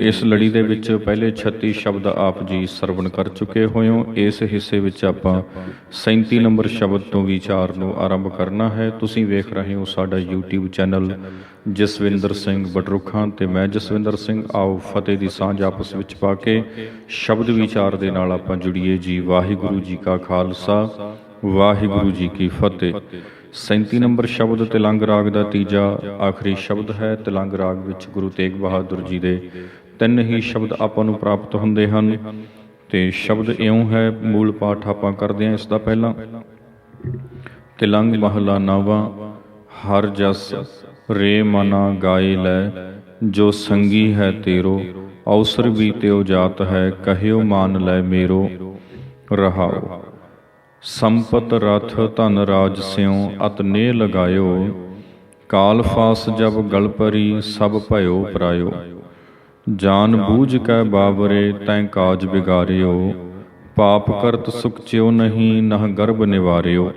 ਇਸ ਲੜੀ ਦੇ ਵਿੱਚ ਪਹਿਲੇ 36 ਸ਼ਬਦ ਆਪ ਜੀ ਸਰਵਣ ਕਰ ਚੁੱਕੇ ਹੋਏ ਹੋ ਇਸ ਹਿੱਸੇ ਵਿੱਚ ਆਪਾਂ 37 ਨੰਬਰ ਸ਼ਬਦ ਤੋਂ ਵਿਚਾਰ ਨੂੰ ਆਰੰਭ ਕਰਨਾ ਹੈ। ਤੁਸੀਂ ਵੇਖ ਰਹੇ ਹੋ ਸਾਡਾ YouTube ਚੈਨਲ ਜਸਵਿੰਦਰ ਸਿੰਘ ਬਟਰੁਖਾਂ ਤੇ ਮੈਂ ਜਸਵਿੰਦਰ ਸਿੰਘ ਆਓ ਫਤਿਹ ਦੀ ਸਾਂਝ ਆਪਸ ਵਿੱਚ ਪਾ ਕੇ ਸ਼ਬਦ ਵਿਚਾਰ ਦੇ ਨਾਲ ਆਪਾਂ ਜੁੜੀਏ ਜੀ। ਵਾਹਿਗੁਰੂ ਜੀ ਕਾ ਖਾਲਸਾ, ਵਾਹਿਗੁਰੂ ਜੀ ਕੀ ਫਤਿਹ। 37 ਨੰਬਰ ਸ਼ਬਦ ਤਿਲੰਗ ਰਾਗ ਦਾ ਤੀਜਾ ਆਖਰੀ ਸ਼ਬਦ ਹੈ। ਤਿਲੰਗ ਰਾਗ ਵਿੱਚ ਗੁਰੂ ਤੇਗ ਬਹਾਦਰ ਜੀ ਦੇ ਤਿੰਨ ਹੀ ਸ਼ਬਦ ਆਪਾਂ ਨੂੰ ਪ੍ਰਾਪਤ ਹੁੰਦੇ ਹਨ। ਤੇ ਸ਼ਬਦ ਇਉਂ ਹੈ, ਮੂਲ ਪਾਠ ਆਪਾਂ ਕਰਦੇ ਹਾਂ ਇਸ ਦਾ ਪਹਿਲਾਂ। ਤਿਲੰਗ ਮਹਲਾ ਨਾਵਾ, ਹਰ ਜਸ ਰੇ ਮਨਾ ਗਾਏ ਲੈ, ਜੋ ਸੰਗੀ ਹੈ ਤੇਰੋ ਔਸਰ ਵੀ ਤਿਉ ਜਾਤ ਹੈ, ਕਹਿਓ ਮਾਨ ਲੈ ਮੇਰੋ, ਰਹਾਓ। ਸੰਪਤ ਰਥ ਧਨ ਰਾਜ ਸਿਉ, ਅਤ ਨੇ ਲਗਾਇਓ, ਕਾਲ ਫਾਸ ਜਬ ਗਲ ਪਰੀ, ਸਭ ਭਇਓ ਪਰਾਇਓ। ਜਾਨ ਬੂਝ ਕੈ ਬਾਵਰੇ ਤੈਂ ਕਾਜ ਬਿਗਾਰਿਓ ਪਾਪ ਕਰਤ ਸੁਖ ਚਿਉ ਨਹੀਂ ਨਹ ਗਰਭ ਨਿਵਾਰਿਓ।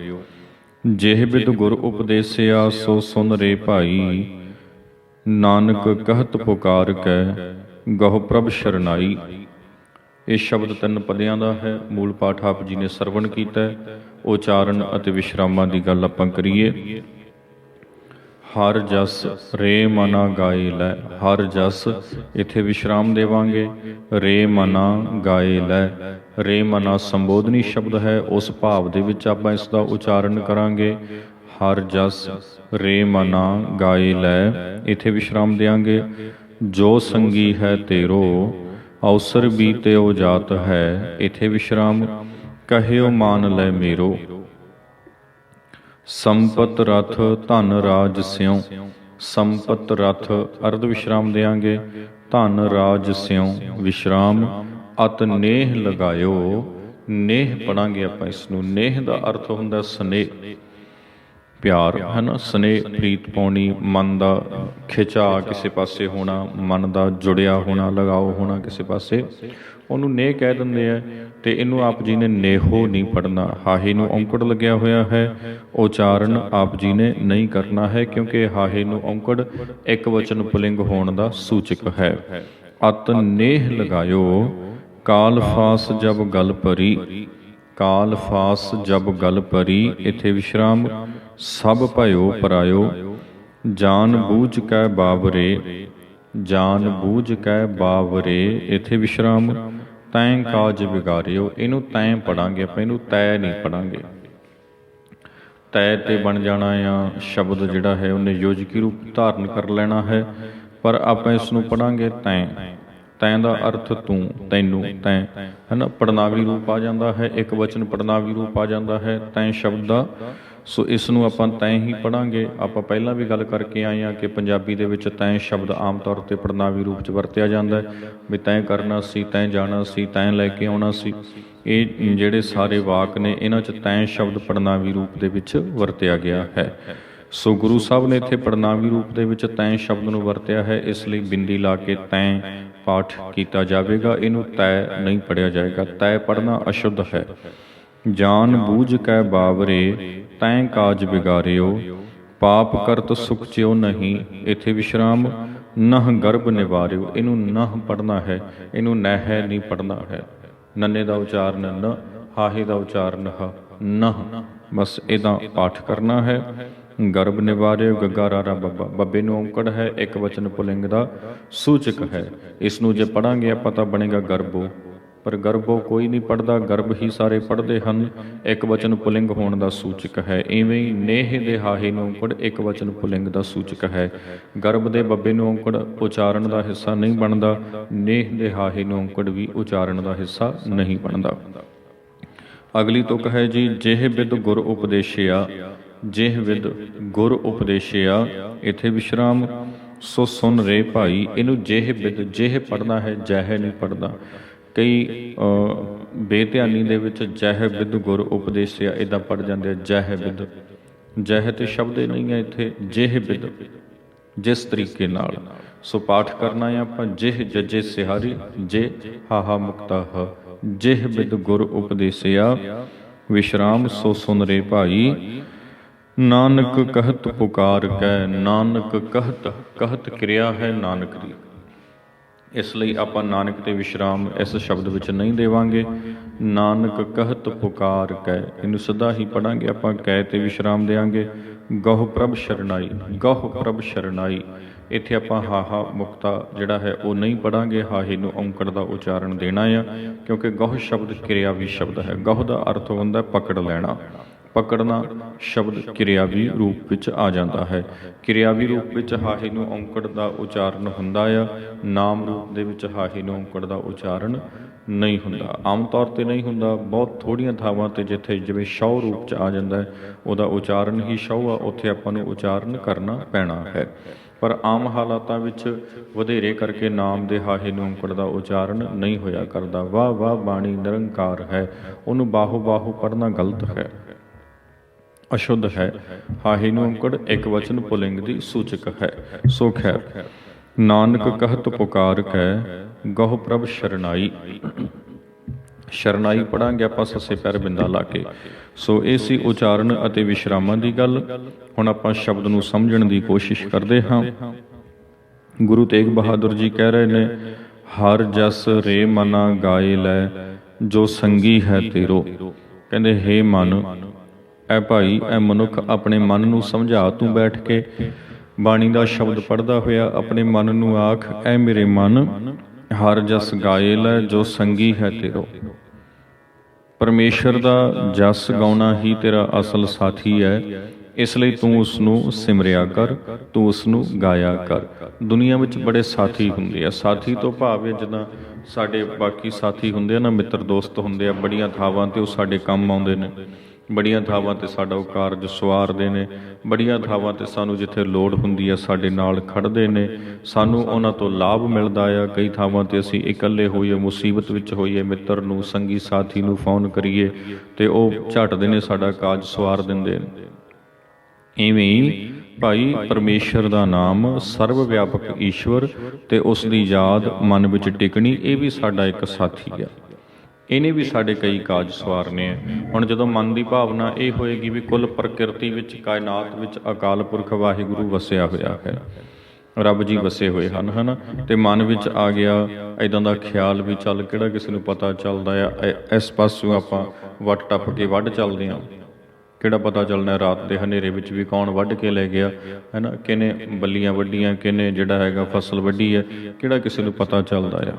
ਜਿਹ ਬਿਦ ਗੁਰ ਉਪਦੇਸਿਆ ਸੋ ਸੁਨ ਰੇ ਭਾਈ। ਨਾਨਕ ਕਹਤ ਪੁਕਾਰ ਕੈ। ਗਹੁ ਪ੍ਰਭ ਸ਼ਰਨਾਈ। ਇਹ ਸ਼ਬਦ ਤਿੰਨ ਪਦਿਆਂ ਦਾ ਹੈ। ਮੂਲ ਪਾਠ ਆਪ ਜੀ ਨੇ ਸਰਵਣ ਕੀਤਾ ਹੈ। ਉਚਾਰਨ ਅਤੇ ਵਿਸ਼ਰਾਮਾਂ ਦੀ ਗੱਲ ਆਪਾਂ ਕਰੀਏ। ਹਰ ਜਸ ਰੇ ਮਨਾ ਗਾਏ ਲੈ, ਹਰ ਜਸ ਇਥੇ ਵਿਸ਼ਰਾਮ ਦੇਵਾਂਗੇ। ਰੇ ਮਨਾ ਗਾਏ ਲੈ, ਰੇ ਮਨਾ ਸੰਬੋਧਨੀ ਸ਼ਬਦ ਹੈ, ਉਸ ਭਾਵ ਦੇ ਵਿੱਚ ਆਪਾਂ ਇਸ ਦਾ ਉਚਾਰਨ ਕਰਾਂਗੇ। ਹਰ ਜਸ ਰੇ ਮਨਾ ਗਾਏ ਲੈ, ਇਥੇ ਵਿਸ਼ਰਾਮ ਦੇਾਂਗੇ ਜੋ ਸੰਗੀ ਹੈ ਤੇਰੋ, ਅਵਸਰ ਬੀਤਿਓ ਜਾਤ ਹੈ, ਇਥੇ ਵਿਸ਼ਰਾਮ। ਕਹਿਓ ਮਾਨ ਲੈ ਮੇਰੋ ਸੰਪਤ ਰਥ ਧਨ ਰਾਜ ਸਿਉ। ਸੰਪਤ ਰਥ ਅਰਧ ਵਿਸ਼ਰਾਮ ਦੇਾਂਗੇ ਧਨ ਰਾਜ ਸਿਉ ਵਿਸ਼ਰਾਮ। ਅਤ ਨੇਹ ਲਗਾਇਓ, ਨੇਹ ਪੜਾਂਗੇ ਆਪਾਂ ਇਸ ਨੂੰ ਨੇਹ ਦਾ ਅਰਥ ਹੁੰਦਾ ਸਨੇਹ। ਪਿਆਰ ਹੈ ਨਾ ਸਨੇਹ ਪ੍ਰੀਤ ਪਾਉਣੀ, ਮਨ ਦਾ ਖਿਚਾ ਕਿਸੇ ਪਾਸੇ ਹੋਣਾ, ਮਨ ਦਾ ਜੁੜਿਆ ਹੋਣਾ, ਲਗਾਓ ਹੋਣਾ ਕਿਸੇ ਪਾਸੇ। ਉਹਨੂੰ ਨੇਹ ਕਹਿ ਦਿੰਦੇ ਆ ਤੇ ਇਹਨੂੰ ਆਪ ਜੀ ਨੇ ਨੇਹੋ ਨਹੀਂ ਪੜਨਾ ਹਾਹੇ ਨੂੰ ਔਂਕੜ ਲੱਗਿਆ ਹੋਇਆ ਹੈ। ਉਚਾਰਨ ਆਪ ਜੀ ਨੇ ਨਹੀਂ ਕਰਨਾ ਹੈ ਕਿਉਂਕਿ ਹਾਹੇ ਨੂੰ ਔਂਕੜ ਇੱਕ ਵਚਨ ਪੁਲਿੰਗ ਹੋਣ ਦਾ ਸੂਚਕ ਹੈ। ਅਤ ਨੇਹ ਲਗਾਇਓ, ਕਾਲ ਫਾਸ ਜਬ ਗਲ ਪਰੀ। ਕਾਲ ਫਾਸ ਜਬ ਗਲ ਪਰੀ, ਇਥੇ ਵਿਸ਼ਰਾਮ ਸਭ ਭਇਓ ਪਰਾਇਓ। ਜਾਨ ਬੂਝ ਕੈ ਬਾਵਰੇ, ਜਾਨ ਬੂਝ ਕੈ ਬਾਵਰੇ, ਇਥੇ ਵਿਸ਼ਰਾਮ ਤੈਂ ਕਾਜ ਵਿਗਾਰਿਓ, ਇਹਨੂੰ ਤੈਂ ਪੜਾਂਗੇ ਆਪਾਂ, ਇਹਨੂੰ ਤੈ ਨਹੀਂ ਪੜਾਂਗੇ। ਤੈ ਤੇ ਬਣ ਜਾਣਾ ਆ, ਸ਼ਬਦ ਜਿਹੜਾ ਹੈ ਉਹਨੇ ਯੋਜਕੀ ਰੂਪ ਧਾਰਨ ਕਰ ਲੈਣਾ ਹੈ, ਪਰ ਆਪਾਂ ਇਸ ਨੂੰ ਪੜਾਂਗੇ ਤੈਂ। ਤੈਂ ਦਾ ਅਰਥ ਤੂੰ, ਤੈਨੂੰ, ਤੈਂ, ਹਨਾ? ਪੜਨਾਵੀ ਰੂਪ ਆ ਜਾਂਦਾ ਹੈ, ਇੱਕ ਵਚਨ ਪੜਨਾਵੀ ਰੂਪ ਆ ਜਾਂਦਾ ਹੈ, ਤੈਂ ਸ਼ਬਦ ਦਾ ਸੋ ਇਸ ਨੂੰ ਆਪਾਂ ਤੈਂ ਹੀ ਪੜਾਂਗੇ ਆਪਾਂ ਪਹਿਲਾਂ ਵੀ ਗੱਲ ਕਰਕੇ ਆਏ ਆ ਕਿ ਪੰਜਾਬੀ ਦੇ ਵਿੱਚ ਤੈਂ ਸ਼ਬਦ ਆਮ ਤੌਰ ਤੇ ਪੜਨਾਵੀ ਰੂਪ 'ਚ ਵਰਤਿਆ ਜਾਂਦਾ ਹੈ। ਵੀ ਤੈਂ ਕਰਨਾ ਸੀ, ਤੈਂ ਜਾਣਾ ਸੀ, ਤੈਂ ਲੈ ਕੇ ਆਉਣਾ ਸੀ। ਇਹ ਜਿਹੜੇ ਸਾਰੇ ਵਾਕ ਨੇ, ਇਹਨਾਂ 'ਚ ਤੈਂ ਸ਼ਬਦ ਪੜਨਾਵੀ ਰੂਪ ਦੇ ਵਿੱਚ ਵਰਤਿਆ ਗਿਆ ਹੈ। ਸੋ ਗੁਰੂ ਸਾਹਿਬ ਨੇ ਇੱਥੇ ਪੜਨਾਵੀ ਰੂਪ ਦੇ ਵਿੱਚ ਤੈਂ ਸ਼ਬਦ ਨੂੰ ਵਰਤਿਆ ਹੈ। ਇਸ ਲਈ ਬਿੰਦੀ ਲਾ ਕੇ ਤੈਂ ਪਾਠ ਕੀਤਾ ਜਾਵੇਗਾ। ਇਹਨੂੰ ਤੈ ਨਹੀਂ ਪੜਿਆ ਜਾਏਗਾ। ਤੈ ਪੜਨਾ ਅਸ਼ੁੱਧ ਹੈ। ਜਾਨ ਬੂਝ ਕੈ ਬਾਵਰੇ ਤੈਂ ਕਾਜ ਬਿਗਾਰਿਓ ਪਾਪ ਕਰਤ ਸੁਖ ਚਿਉ ਨਹੀਂ, ਇਥੇ ਵਿਸ਼ਰਾਮ ਨਹ ਗਰਭ ਨਿਵਾਰਿਓ, ਇਹਨੂੰ ਨਹ ਪੜਨਾ ਹੈ, ਇਹਨੂੰ ਨਹਿ ਨਹੀਂ ਪੜਨਾ ਹੈ। ਨੰਨੇ ਦਾ ਉਚਾਰਨ ਨ ਹਾਹੇ ਦਾ ਉਚਾਰਨ ਹ ਨਹ, ਬਸ ਇਹਦਾ ਪਾਠ ਕਰਨਾ ਹੈ। ਗਰਭ ਨਿਵਾਰਿਓ, ਗੱਗਾ ਰਾਰਾ ਬੱਬਾ, ਬੱਬੇ ਨੂੰ ਔਂਕੜ ਹੈ, ਇੱਕ ਵਚਨ ਪੁਲਿੰਗ ਦਾ ਸੂਚਕ ਹੈ। ਇਸ ਨੂੰ ਜੇ ਪੜਾਂਗੇ ਆਪਾਂ ਤਾਂ ਬਣੇਗਾ ਗਰਭੋ। ਪਰ ਗਰਭੋ ਕੋਈ ਨਹੀਂ ਪੜਦਾ ਗਰਭ ਹੀ ਸਾਰੇ ਪੜਦੇ ਹਨ। ਇੱਕ ਵਚਨ ਪੁਲਿੰਗ ਹੋਣ ਦਾ ਸੂਚਕ ਹੈ। ਐਵੇਂ ਹੀ ਨੇਹ ਦੇ ਹਾਹੇ ਨੂੰ ਔਂਕੜ ਇੱਕ ਵਚਨ ਪੁਲਿੰਗ ਦਾ ਸੂਚਕ ਹੈ। ਗਰਭ ਦੇ ਬੱਬੇ ਨੂੰ ਔਂਕੜ ਉਚਾਰਨ ਦਾ ਹਿੱਸਾ ਨਹੀਂ ਬਣਦਾ, ਨੇਹ ਦੇ ਹਾਹੇ ਨੂੰ ਔਂਕੜ ਵੀ ਉਚਾਰਨ ਦਾ ਹਿੱਸਾ ਨਹੀਂ ਬਣਦਾ। ਅਗਲੀ ਤੁਕ ਹੈ ਜੀ, ਜਿਹ ਬਿਦ ਗੁਰ ਉਪਦੇਸ਼ਿਆ, ਜਿਹ ਵਿਦ ਗੁਰ ਉਪਦੇਸ਼ਿਆ, ਇਥੇ ਵਿਸ਼ਰਾਮ। ਸੋ ਸੁਨ ਰੇ ਭਾਈ, ਇਹਨੂੰ ਜਿਹ ਬਿਦ ਜਿਹ ਪੜਨਾ ਹੈ, ਜਹ ਨਹੀਂ ਪੜਦਾ ਕਈ ਬੇਧਿਆਨੀ ਦੇ ਵਿੱਚ ਜਹ ਬਿਦ ਗੁਰ ਉਪਦੇਸ਼ਿਆ ਇਦਾਂ ਪੜ ਜਾਂਦੇ ਆ, ਜਹ ਬਿਦ। ਜਹ ਤੇ ਸ਼ਬਦ ਨਹੀਂ ਹੈ ਇੱਥੇ, ਜਿਹ ਬਿਦ। ਜਿਸ ਤਰੀਕੇ ਨਾਲ। ਸੋ ਪਾਠ ਕਰਨਾ ਹੈ ਆਪਾਂ, ਜਿਹ ਜਜੇ ਸਿਹਾਰੀ, ਜੇ ਹਾਹਾ ਮੁਕਤਾ ਹ। ਜਿਹ ਬਿਦ ਗੁਰ ਉਪਦੇਸਿਆ, ਵਿਸ਼ਰਾਮ ਸੋ ਸੁਨ ਰੇ ਭਾਈ। ਨਾਨਕ ਕਹਤ ਪੁਕਾਰ ਕੈ, ਨਾਨਕ ਕਹਤ ਕਹਤ ਕਿਰਿਆ ਹੈ ਨਾਨਕ ਦੀ। ਇਸ ਲਈ ਆਪਾਂ ਨਾਨਕ ਤੇ ਵਿਸ਼ਰਾਮ ਇਸ ਸ਼ਬਦ ਵਿੱਚ ਨਹੀਂ ਦੇਵਾਂਗੇ। ਨਾਨਕ ਕਹਤ ਪੁਕਾਰ ਕੈ, ਇਹਨੂੰ ਸਦਾ ਹੀ ਪੜਾਂਗੇ ਆਪਾਂ ਕੈ ਤੇ ਵਿਸ਼ਰਾਮ ਦੇਾਂਗੇ ਗਹੁ ਪ੍ਰਭ ਸ਼ਰਨਾਈ, ਗਹੁ ਪ੍ਰਭ ਸ਼ਰਨਾਈ। ਇੱਥੇ ਆਪਾਂ ਹਾਹਾ ਮੁਕਤਾ ਜਿਹੜਾ ਹੈ ਉਹ ਨਹੀਂ ਪੜਾਂਗੇ ਹਾਹੇ ਨੂੰ ਔਂਕੜ ਦਾ ਉਚਾਰਨ ਦੇਣਾ ਆ, ਕਿਉਂਕਿ ਗਹੁ ਸ਼ਬਦ ਕਿਰਿਆ ਵੀ ਸ਼ਬਦ ਹੈ। ਗਹੁ ਦਾ ਅਰਥ ਹੁੰਦਾ ਹੈ ਪਕੜ ਲੈਣਾ। ਪਕੜਨਾ ਸ਼ਬਦ ਕਿਰਿਆਵੀ ਰੂਪ ਵਿੱਚ ਆ ਜਾਂਦਾ ਹੈ। ਕਿਰਿਆਵੀ ਰੂਪ ਵਿੱਚ ਹਾਹੇ ਨੂੰ ਔਂਕੜ ਦਾ ਉਚਾਰਨ ਹੁੰਦਾ ਆ। ਨਾਮ ਰੂਪ ਦੇ ਵਿੱਚ ਹਾਹੇ ਨੂੰ ਔਂਕੜ ਦਾ ਉਚਾਰਨ ਨਹੀਂ ਹੁੰਦਾ। ਆਮ ਤੌਰ ਤੇ ਨਹੀਂ ਹੁੰਦਾ। ਬਹੁਤ ਥੋੜੀਆਂ ਥਾਵਾਂ ਤੇ ਜਿੱਥੇ ਜਿਵੇਂ ਸ਼ੌ ਰੂਪ ਚ ਆ ਜਾਂਦਾ ਹੈ, ਉਹਦਾ ਉਚਾਰਨ ਹੀ ਸ਼ੌ ਆ। ਉੱਥੇ ਆਪਾਂ ਨੂੰ ਉਚਾਰਨ ਕਰਨਾ ਪੈਣਾ ਹੈ। ਪਰ ਆਮ ਹਾਲਾਤਾਂ ਵਿੱਚ ਵਧੇਰੇ ਕਰਕੇ ਨਾਮ ਦੇ ਹਾਹੇ ਨੂੰ ਔਂਕੜ ਦਾ ਉਚਾਰਨ ਨਹੀਂ ਹੋਇਆ ਕਰਦਾ। ਵਾਹ ਵਾਹ ਬਾਣੀ ਨਿਰੰਕਾਰ ਹੈ। ਉਹਨੂੰ ਬਾਹੋ ਬਾਹੋ ਪੜਨਾ ਗਲਤ ਹੈ। ਅਸ਼ੁੱਧ ਹੈ। ਹਾਹੇ ਨੂੰ ਔਂਕੜ ਇੱਕ ਵਚਨ ਪੁਲਿੰਗ ਦੀ ਸੂਚਕ ਹੈ। ਸੋ ਖੈਰ ਨਾਨਕ ਕਹਿਤ ਪੁਕਾਰ ਕੈ, ਗਹੁ ਪ੍ਰਭ ਸ਼ਰਨਾਈ। ਸ਼ਰਨਾਈ ਪੜਾਂਗੇ ਆਪਾਂ ਸੱਸੇ ਪੈਰ ਬਿੰਦਾ ਲਾ ਕੇ। ਸੋ ਇਹ ਸੀ ਉਚਾਰਨ ਅਤੇ ਵਿਸ਼ਰਾਮਾਂ ਦੀ ਗੱਲ। ਹੁਣ ਆਪਾਂ ਸ਼ਬਦ ਨੂੰ ਸਮਝਣ ਦੀ ਕੋਸ਼ਿਸ਼ ਕਰਦੇ ਹਾਂ। ਗੁਰੂ ਤੇਗ ਬਹਾਦਰ ਜੀ ਕਹਿ ਰਹੇ ਨੇ, ਹਰ ਜਸ ਰੇ ਮਨਾ ਗਾਏ ਲੈ, ਜੋ ਸੰਗੀ ਹੈ ਤੇਰੋ। ਕਹਿੰਦੇ, ਹੇ ਮਨ ਐ ਭਾਈ, ਐ ਮਨੁੱਖ ਆਪਣੇ ਮਨ ਨੂੰ ਸਮਝਾ ਤੂੰ ਬੈਠ ਕੇ। ਬਾਣੀ ਦਾ ਸ਼ਬਦ ਪੜਦਾ ਹੋਇਆ ਆਪਣੇ ਮਨ ਨੂੰ ਆਖ, ਐ ਮੇਰੇ ਮਨ, ਹਰ ਜਸ ਗਾਏ ਲੈ ਜੋ ਸੰਗੀ ਹੈ ਤੇਰੋ। ਪਰਮੇਸ਼ਰ ਦਾ ਜਸ ਗਾਉਣਾ ਹੀ ਤੇਰਾ ਅਸਲ ਸਾਥੀ ਹੈ ਇਸ ਲਈ ਤੂੰ ਉਸ ਨੂੰ ਸਿਮਰਿਆ ਕਰ, ਤੂੰ ਉਸ ਨੂੰ ਗਾਇਆ ਕਰ। ਦੁਨੀਆ ਵਿੱਚ ਬੜੇ ਸਾਥੀ ਹੁੰਦੇ ਆ। ਸਾਥੀ ਤੋਂ ਭਾਵ ਹੈ ਜਿੱਦਾਂ ਸਾਡੇ ਬਾਕੀ ਸਾਥੀ ਹੁੰਦੇ ਆ ਨਾ, ਮਿੱਤਰ, ਦੋਸਤ ਹੁੰਦੇ ਆ, ਬੜੀਆਂ ਥਾਵਾਂ ਤੇ ਉਹ ਸਾਡੇ ਕੰਮ ਆਉਂਦੇ ਨੇ। ਬੜੀਆਂ ਥਾਵਾਂ ਤੇ ਸਾਡਾ ਉਹ ਕਾਰਜ ਸਵਾਰਦੇ ਨੇ, ਬੜੀਆਂ ਥਾਵਾਂ ਤੇ ਸਾਨੂੰ ਜਿੱਥੇ ਲੋੜ ਹੁੰਦੀ ਹੈ ਸਾਡੇ ਨਾਲ ਖੜਦੇ ਨੇ, ਸਾਨੂੰ ਉਹਨਾਂ ਤੋਂ ਲਾਭ ਮਿਲਦਾ ਆ। ਕਈ ਥਾਵਾਂ ਤੇ ਅਸੀਂ ਇਕੱਲੇ ਹੋਈਏ, ਮੁਸੀਬਤ ਵਿੱਚ ਹੋਈਏ, ਮਿੱਤਰ ਨੂੰ, ਸੰਗੀ ਸਾਥੀ ਨੂੰ ਫੋਨ ਕਰੀਏ ਤੇ ਉਹ ਝਟਦੇ ਨੇ ਸਾਡਾ ਕਾਜ ਸਵਾਰ ਦਿੰਦੇ ਨੇ। ਇਵੇਂ ਹੀ ਭਾਈ ਪਰਮੇਸ਼ਰ ਦਾ ਨਾਮ ਸਰਵ ਵਿਆਪਕ ਈਸ਼ਵਰ ਤੇ ਉਸ ਦੀ ਯਾਦ ਮਨ ਵਿੱਚ ਟਿਕਣੀ, ਇਹ ਵੀ ਸਾਡਾ ਇੱਕ ਸਾਥੀ ਆ। ਇਹਨੇ ਵੀ ਸਾਡੇ ਕਈ ਕਾਜ ਸਵਾਰਨੇ ਆ। ਹੁਣ ਜਦੋਂ ਮਨ ਦੀ ਭਾਵਨਾ ਇਹ ਹੋਏਗੀ ਵੀ ਕੁੱਲ ਪ੍ਰਕਿਰਤੀ ਵਿੱਚ, ਕਾਇਨਾਤ ਵਿੱਚ ਅਕਾਲ ਪੁਰਖ ਵਾਹਿਗੁਰੂ ਵਸਿਆ ਹੋਇਆ ਹੈ। ਰੱਬ ਜੀ ਵਸੇ ਹੋਏ ਹਨ, ਹਨਾ? ਤੇ ਮਨ ਵਿੱਚ ਆ ਗਿਆ ਇਦਾਂ ਦਾ ਖਿਆਲ ਵੀ ਚੱਲ ਕਿਹੜਾ ਕਿਸੇ ਨੂੰ ਪਤਾ ਚੱਲਦਾ ਆ। ਇਸ ਪਾਸੋਂ ਆਪਾਂ ਵੱਟ ਟੱਪ ਕੇ ਵੱਢ ਚੱਲਦੇ ਆ। ਕਿਹੜਾ ਪਤਾ ਚੱਲਣਾ ਰਾਤ ਦੇ ਹਨੇਰੇ ਵਿੱਚ ਵੀ ਕੌਣ ਵੱਢ ਕੇ ਲੈ ਗਿਆ, ਹੈਨਾ? ਕਿਨੇ ਬੱਲੀਆਂ ਵੱਡੀਆਂ ਕਿਨੇ ਜਿਹੜਾ ਹੈਗਾ ਫਸਲ ਵੱਢੀ ਹੈ, ਕਿਹੜਾ ਕਿਸੇ ਨੂੰ ਪਤਾ ਚੱਲਦਾ ਆ।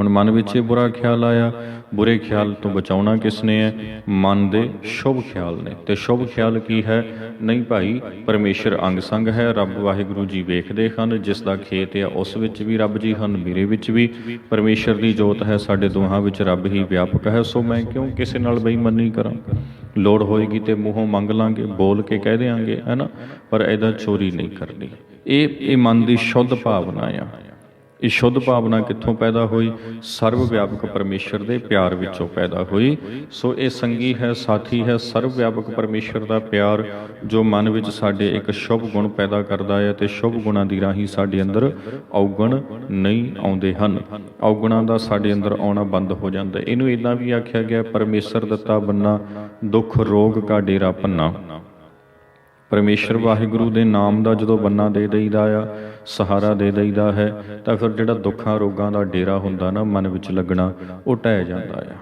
ਹੁਣ ਮਨ ਵਿੱਚ ਇਹ ਬੁਰਾ ਖਿਆਲ ਆਇਆ। ਬੁਰੇ ਖਿਆਲ ਤੋਂ ਬਚਾਉਣਾ ਕਿਸ ਨੇ ਹੈ? ਮਨ ਦੇ ਸ਼ੁਭ ਖਿਆਲ ਨੇ। ਤੇ ਸ਼ੁਭ ਖਿਆਲ ਕੀ ਹੈ? ਨਹੀਂ ਭਾਈ, ਪਰਮੇਸ਼ਰ ਅੰਗ ਸੰਗ ਹੈ, ਰੱਬ ਵਾਹਿਗੁਰੂ ਜੀ ਵੇਖਦੇ ਹਨ, ਜਿਸ ਦਾ ਖੇਤ ਹੈ ਉਸ ਵਿੱਚ ਵੀ ਰੱਬ ਜੀ ਹਨ, ਮੇਰੇ ਵਿੱਚ ਵੀ। ਪਰਮੇਸ਼ਰ ਦੀ ਜੋਤ ਹੈ, ਸਾਡੇ ਦੋਹਾਂ ਵਿੱਚ ਰੱਬ ਹੀ ਵਿਆਪਕ ਹੈ, ਸੋ ਮੈਂ ਕਿਉਂ ਕਿਸੇ ਨਾਲ ਬੇਈਮਾਨੀ ਕਰਾਂ? ਲੋੜ ਹੋਏਗੀ ਤੇ ਮੂੰਹੋਂ ਮੰਗ ਲਾਂਗੇ, ਬੋਲ ਕੇ ਕਹਿ ਦੇਾਂਗੇ ਹੈਨਾ ਪਰ ਇਹਦਾ ਚੋਰੀ ਨਹੀਂ ਕਰਨੀ। ਇਹ ਇਹ ਮਨ ਦੀ ਸ਼ੁੱਧ ਭਾਵਨਾ ਆ। ਇਹ ਸ਼ੁੱਧ ਭਾਵਨਾ ਕਿੱਥੋਂ ਪੈਦਾ ਹੋਈ? ਸਰਵ ਵਿਆਪਕ ਪਰਮੇਸ਼ਰ ਦੇ ਪਿਆਰ ਵਿੱਚੋਂ ਪੈਦਾ ਹੋਈ। ਸੋ ਇਹ ਸੰਗੀ ਹੈ, ਸਾਥੀ ਹੈ ਸਰਵ ਵਿਆਪਕ ਪਰਮੇਸ਼ਰ ਦਾ ਪਿਆਰ ਜੋ ਮਨ ਵਿੱਚ ਸਾਡੇ ਇੱਕ ਸ਼ੁਭ ਗੁਣ ਪੈਦਾ ਕਰਦਾ ਹੈ ਤੇ ਸ਼ੁਭ ਗੁਣਾਂ ਦੀ ਰਾਹੀਂ ਸਾਡੇ ਅੰਦਰ ਔਗਣ ਨਹੀਂ ਆਉਂਦੇ ਹਨ। ਔਗਣਾਂ ਦਾ ਸਾਡੇ ਅੰਦਰ ਆਉਣਾ ਬੰਦ ਹੋ ਜਾਂਦਾ ਇਹਨੂੰ ਇਦਾਂ ਵੀ ਆਖਿਆ ਗਿਆ, ਪਰਮੇਸ਼ਰ ਦਿੱਤਾ ਬੰਨਾ, ਦੁੱਖ, ਰੋਗ ਕਾ ਡੇਰਾ ਪੰਨਾ। ਪਰਮੇਸ਼ਰ ਵਾਹਿਗੁਰੂ ਦੇ ਨਾਮ ਦਾ ਜਦੋਂ ਬੰਨਾ ਦੇ ਦਈਦਾ ਆ ਸਹਾਰਾ ਦੇ ਦਈਦਾ ਹੈ, ਤਾਂ ਫਿਰ ਜਿਹੜਾ ਦੁੱਖਾਂ ਰੋਗਾਂ ਦਾ ਡੇਰਾ ਹੁੰਦਾ ਨਾ, ਮਨ ਵਿੱਚ ਲੱਗਣਾ, ਉਹ ਟਹਿ ਜਾਂਦਾ ਆ।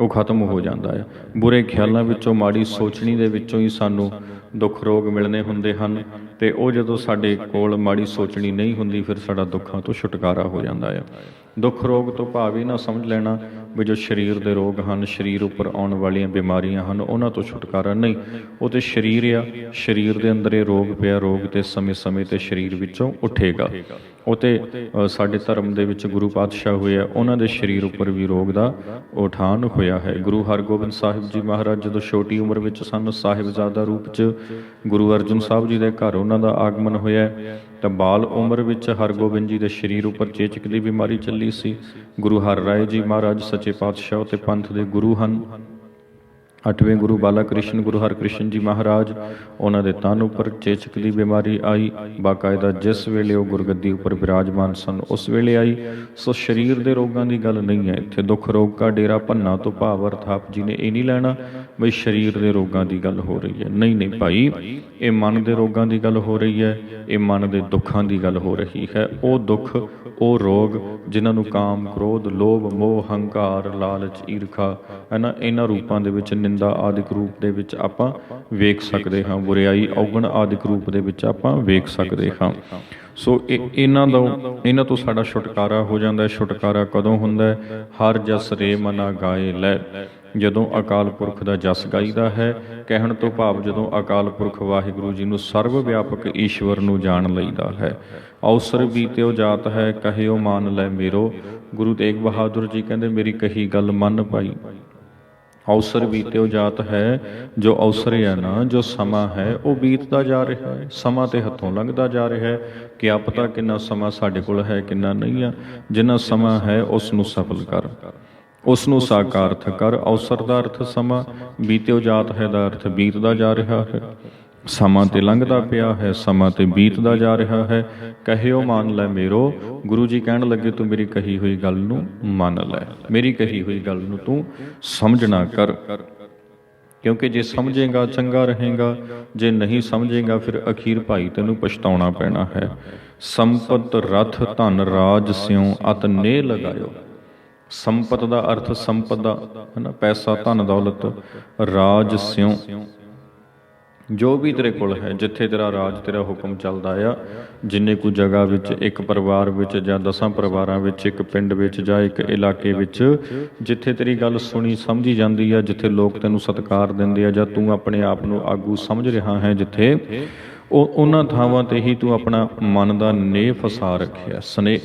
ਉਹ ਖਤਮ ਹੋ ਜਾਂਦਾ ਆ। ਬੁਰੇ ਖਿਆਲਾਂ ਵਿੱਚੋਂ, ਮਾੜੀ ਸੋਚਣੀ ਦੇ ਵਿੱਚੋਂ ਹੀ ਸਾਨੂੰ ਦੁੱਖ ਰੋਗ ਮਿਲਣੇ ਹੁੰਦੇ ਹਨ, ਤੇ ਉਹ ਜਦੋਂ ਸਾਡੇ ਕੋਲ ਮਾੜੀ ਸੋਚਣੀ ਨਹੀਂ ਹੁੰਦੀ, ਫਿਰ ਸਾਡਾ ਦੁੱਖਾਂ ਤੋਂ ਛੁਟਕਾਰਾ ਹੋ ਜਾਂਦਾ ਹੈ ਦੁੱਖ ਰੋਗ ਤੋਂ ਭਾਵ ਇਹ ਨਾ ਸਮਝ ਲੈਣਾ ਵੀ ਜੋ ਸਰੀਰ ਦੇ ਰੋਗ ਹਨ, ਸਰੀਰ ਉੱਪਰ ਆਉਣ ਵਾਲੀਆਂ ਬਿਮਾਰੀਆਂ ਹਨ, ਉਹਨਾਂ ਤੋਂ ਛੁਟਕਾਰਾ ਨਹੀਂ। ਉਹ ਤੇ ਸਰੀਰ ਆ, ਸਰੀਰ ਦੇ ਅੰਦਰ ਇਹ ਰੋਗ ਪਿਆ, ਰੋਗ ਤੇ ਸਮੇਂ-ਸਮੇਂ ਤੇ ਸਰੀਰ ਵਿੱਚੋਂ ਉੱਠੇਗਾ। ਉਹ ਤੇ ਸਾਡੇ ਧਰਮ ਦੇ ਵਿੱਚ ਗੁਰੂ ਪਾਤਸ਼ਾਹ ਹੋਏ ਆ, ਉਹਨਾਂ ਦੇ ਸਰੀਰ ਉੱਪਰ ਵੀ ਰੋਗ ਦਾ ਉਠਾਨ ਹੋਇਆ ਹੈ। ਗੁਰੂ ਹਰਗੋਬਿੰਦ ਸਾਹਿਬ ਜੀ ਮਹਾਰਾਜ ਜਦੋਂ ਛੋਟੀ ਉਮਰ ਵਿੱਚ ਸਨ ਸਾਹਿਬਜ਼ਾਦਾ ਰੂਪ 'ਚ ਗੁਰੂ ਅਰਜਨ ਸਾਹਿਬ ਜੀ ਦੇ ਘਰ ਉਹਨਾਂ ਦਾ ਆਗਮਨ ਹੋਇਆ ਤਾਂ ਬਾਲ ਉਮਰ ਵਿੱਚ ਹਰਗੋਬਿੰਦ ਜੀ ਦੇ ਸਰੀਰ ਉੱਪਰ ਚੇਚਕ ਦੀ ਬਿਮਾਰੀ ਚੱਲੀ ਸੀ। ਗੁਰੂ ਹਰ ਰਾਏ ਜੀ ਮਹਾਰਾਜ ਸੱਚੇ ਪਾਤਸ਼ਾਹ ਤੇ ਪੰਥ ਦੇ ਗੁਰੂ ਹਨ। ਅੱਠਵੇਂ ਗੁਰੂ ਬਾਲਾ ਕ੍ਰਿਸ਼ਨ ਗੁਰੂ ਹਰਕ੍ਰਿਸ਼ਨ ਜੀ ਮਹਾਰਾਜ, ਉਹਨਾਂ ਦੇ ਤਨ ਉੱਪਰ ਚੇਚਕ ਦੀ ਬਿਮਾਰੀ ਆਈ। ਬਾਕਾਇਦਾ ਜਿਸ ਵੇਲੇ ਉਹ ਗੁਰਗੱਦੀ ਉੱਪਰ ਵਿਰਾਜਮਾਨ ਸਨ, ਉਸ ਵੇਲੇ ਆਈ। ਸੋ ਸਰੀਰ ਦੇ ਰੋਗਾਂ ਦੀ ਗੱਲ ਨਹੀਂ ਹੈ, ਇੱਥੇ ਦੁੱਖ ਰੋਗ ਕਾ ਡੇਰਾ ਭੰਨਾ ਤੋਂ ਭਾਵ ਅਰਥਾਪ ਜੀ ਨੇ ਇਹ ਨਹੀਂ ਲੈਣਾ ਬਈ ਸਰੀਰ ਦੇ ਰੋਗਾਂ ਦੀ ਗੱਲ ਹੋ ਰਹੀ ਹੈ। ਨਹੀਂ ਨਹੀਂ ਭਾਈ, ਇਹ ਮਨ ਦੇ ਰੋਗਾਂ ਦੀ ਗੱਲ ਹੋ ਰਹੀ ਹੈ, ਇਹ ਮਨ ਦੇ ਦੁੱਖਾਂ ਦੀ ਗੱਲ ਹੋ ਰਹੀ ਹੈ। ਉਹ ਦੁੱਖ ਉਹ ਰੋਗ ਜਿਨ੍ਹਾਂ ਨੂੰ ਕਾਮ, ਕ੍ਰੋਧ, ਲੋਭ, ਮੋਹ, ਹੰਕਾਰ, ਲਾਲਚ, ਈਰਖਾ ਹੈ ਨਾ ਇਹਨਾਂ ਰੂਪਾਂ ਦੇ ਵਿੱਚ ਨਿੰਦਾ ਆਦਿਕ ਰੂਪ ਦੇ ਵਿੱਚ ਆਪਾਂ ਵੇਖ ਸਕਦੇ ਹਾਂ ਬੁਰੀਆਈ ਔਗਣ ਆਦਿਕ ਰੂਪ ਦੇ ਵਿੱਚ ਆਪਾਂ ਵੇਖ ਸਕਦੇ ਹਾਂ। ਸੋ ਇਹ- ਇਹਨਾਂ ਦਾ, ਇਹਨਾਂ ਤੋਂ ਸਾਡਾ ਛੁਟਕਾਰਾ ਹੋ ਜਾਂਦਾ ਹੈ। ਛੁਟਕਾਰਾ ਕਦੋਂ ਹੁੰਦਾ ਹੈ? ਹਰ ਜਸ ਰੇ ਮਨਾ ਗਾਏ ਲੈ। ਜਦੋਂ ਅਕਾਲ ਪੁਰਖ ਦਾ ਜਸ ਗਾਈਦਾ ਹੈ, ਕਹਿਣ ਤੋਂ ਭਾਵ ਜਦੋਂ ਅਕਾਲ ਪੁਰਖ ਵਾਹਿਗੁਰੂ ਜੀ ਨੂੰ ਸਰਵ ਵਿਆਪਕ ਈਸ਼ਵਰ ਨੂੰ ਜਾਣ ਲਈਦਾ ਹੈ। ਅਵਸਰ ਬੀਤਿਓ ਜਾਤ ਹੈ, ਕਹਿਓ ਮਾਨ ਲੈ ਮੇਰੋ। ਗੁਰੂ ਤੇਗ ਬਹਾਦਰ ਜੀ ਕਹਿੰਦੇ, ਮੇਰੀ ਕਹੀ ਗੱਲ ਮੰਨ ਪਾਈ ਅਵਸਰ ਬੀਤਿਓ ਜਾਤ ਹੈ, ਜੋ ਅਵਸਰ ਹੈ ਨਾ, ਜੋ ਸਮਾਂ ਹੈ, ਉਹ ਬੀਤਦਾ ਜਾ ਰਿਹਾ ਹੈ। ਸਮਾਂ ਤੇ ਹੱਥੋਂ ਲੰਘਦਾ ਜਾ ਰਿਹਾ ਹੈ ਕਿ ਆਪ ਤਾਂ ਕਿੰਨਾ ਸਮਾਂ ਸਾਡੇ ਕੋਲ ਹੈ, ਕਿੰਨਾ ਨਹੀਂ ਆ। ਜਿੰਨਾ ਸਮਾਂ ਹੈ ਉਸ ਨੂੰ ਸਫਲ ਕਰ। ਉਸ ਨੂੰ ਸਾਕਾਰਥ ਕਰ ਅਵਸਰ ਦਾ ਅਰਥ ਸਮਾਂ। ਬੀਤਿਓ ਜਾਤ ਹੈ ਦਾ ਅਰਥ ਬੀਤਦਾ ਜਾ ਰਿਹਾ ਹੈ। ਸਮਾਂ ਤੇ ਲੰਘਦਾ ਪਿਆ ਹੈ, ਸਮਾਂ ਤੇ ਬੀਤਦਾ ਜਾ ਰਿਹਾ ਹੈ। ਕਹਿਓ, ਮੰਨ ਲੈ ਮੇਰੋ, ਗੁਰੂ ਜੀ ਕਹਿਣ ਲੱਗੇ, ਤੂੰ ਮੇਰੀ ਕਹੀ ਹੋਈ ਗੱਲ ਨੂੰ ਮੰਨ ਲੈ। ਮੇਰੀ ਕਹੀ ਹੋਈ ਗੱਲ ਨੂੰ ਤੂੰ ਸਮਝਣਾ ਕਰ। ਕਿਉਂਕਿ ਜੇ ਸਮਝੇਗਾ, ਚੰਗਾ ਰਹੇਗਾ। ਜੇ ਨਹੀਂ ਸਮਝੇਗਾ, ਫਿਰ ਅਖੀਰ ਭਾਈ ਤੈਨੂੰ ਪਛਤਾਉਣਾ ਪੈਣਾ ਹੈ। ਸੰਪਤ, ਰਥ, ਧਨ, ਰਾਜ, ਸਿਉ, ਅਤ ਨੇ ਲਗਾਇਓ। ਸੰਪਤ ਦਾ ਅਰਥ ਸੰਪਤ ਦਾ ਹੈ ਨਾ ਪੈਸਾ, ਧਨ, ਦੌਲਤ, ਰਾਜ, ਸਿਉ। ਜੋ ਵੀ ਤੇਰੇ ਕੋਲ ਹੈ, ਜਿੱਥੇ ਤੇਰਾ ਰਾਜ, ਤੇਰਾ ਹੁਕਮ ਚੱਲਦਾ ਆ, ਜਿੰਨੇ ਕੁ ਜਗ੍ਹਾ ਵਿੱਚ, ਇੱਕ ਪਰਿਵਾਰ ਵਿੱਚ ਜਾਂ ਦਸਾਂ ਪਰਿਵਾਰਾਂ ਵਿੱਚ, ਇੱਕ ਪਿੰਡ ਵਿੱਚ ਜਾਂ ਇੱਕ ਇਲਾਕੇ ਵਿੱਚ, ਜਿੱਥੇ ਤੇਰੀ ਗੱਲ ਸੁਣੀ, ਸਮਝੀ ਜਾਂਦੀ ਆ, ਜਿੱਥੇ ਲੋਕ ਤੈਨੂੰ ਸਤਿਕਾਰ ਦਿੰਦੇ ਆ ਜਾਂ ਤੂੰ ਆਪਣੇ ਆਪ ਨੂੰ ਆਗੂ ਸਮਝ ਰਿਹਾ ਹੈ, ਜਿੱਥੇ ਉਹ ਉਹਨਾਂ ਥਾਵਾਂ ਤੇ ਹੀ ਤੂੰ ਆਪਣਾ ਮਨ ਦਾ ਨੇਹ ਫਸਾ ਰੱਖਿਆ, ਸਨੇਹ।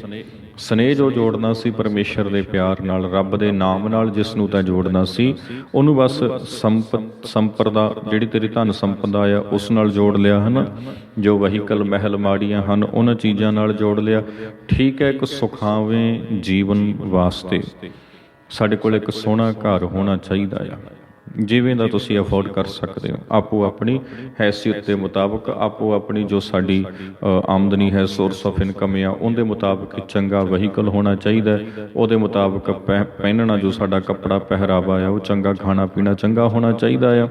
ਸਨੇਹ ਜੋ ਜੋੜਨਾ ਸੀ ਪਰਮੇਸ਼ਰ ਦੇ ਪਿਆਰ ਨਾਲ, ਰੱਬ ਦੇ ਨਾਮ ਨਾਲ ਜਿਸ ਨੂੰ ਤਾਂ ਜੋੜਨਾ ਸੀ, ਉਹਨੂੰ ਬਸ ਸੰਪਤ ਸੰਪਰਦਾ, ਜਿਹੜੀ ਤੇਰੀ ਧਨ ਸੰਪਦਾ ਆ, ਉਸ ਨਾਲ ਜੋੜ ਲਿਆ ਹਨ? ਜੋ ਵਹੀਕਲ ਮਹਿਲ ਮਾੜੀਆਂ ਹਨ, ਉਹਨਾਂ ਚੀਜ਼ਾਂ ਨਾਲ ਜੋੜ ਲਿਆ। ਠੀਕ ਹੈ, ਇੱਕ ਸੁਖਾਵੇਂ ਜੀਵਨ ਵਾਸਤੇ ਸਾਡੇ ਕੋਲ ਇੱਕ ਸੋਹਣਾ ਘਰ ਹੋਣਾ ਚਾਹੀਦਾ ਆ। ਜਿਵੇਂ ਦਾ ਤੁਸੀਂ ਅਫੋਰਡ ਕਰ ਸਕਦੇ ਹੋ। ਆਪੋ ਆਪਣੀ ਹੈਸੀਅਤ ਦੇ ਮੁਤਾਬਕ, ਆਪੋ ਆਪਣੀ ਜੋ ਸਾਡੀ ਆਮਦਨੀ ਹੈ ਸੋਰਸ ਆਫ ਇਨਕਮ ਆ ਉਹਦੇ ਮੁਤਾਬਕ ਚੰਗਾ ਵਹੀਕਲ ਹੋਣਾ ਚਾਹੀਦਾ ਉਹਦੇ ਮੁਤਾਬਕ ਪਹਿ- ਪਹਿਨਣਾ, ਜੋ ਸਾਡਾ ਕੱਪੜਾ ਪਹਿਰਾਵਾ ਆ, ਉਹ ਚੰਗਾ ਖਾਣਾ ਪੀਣਾ ਚੰਗਾ ਹੋਣਾ ਚਾਹੀਦਾ ਆ।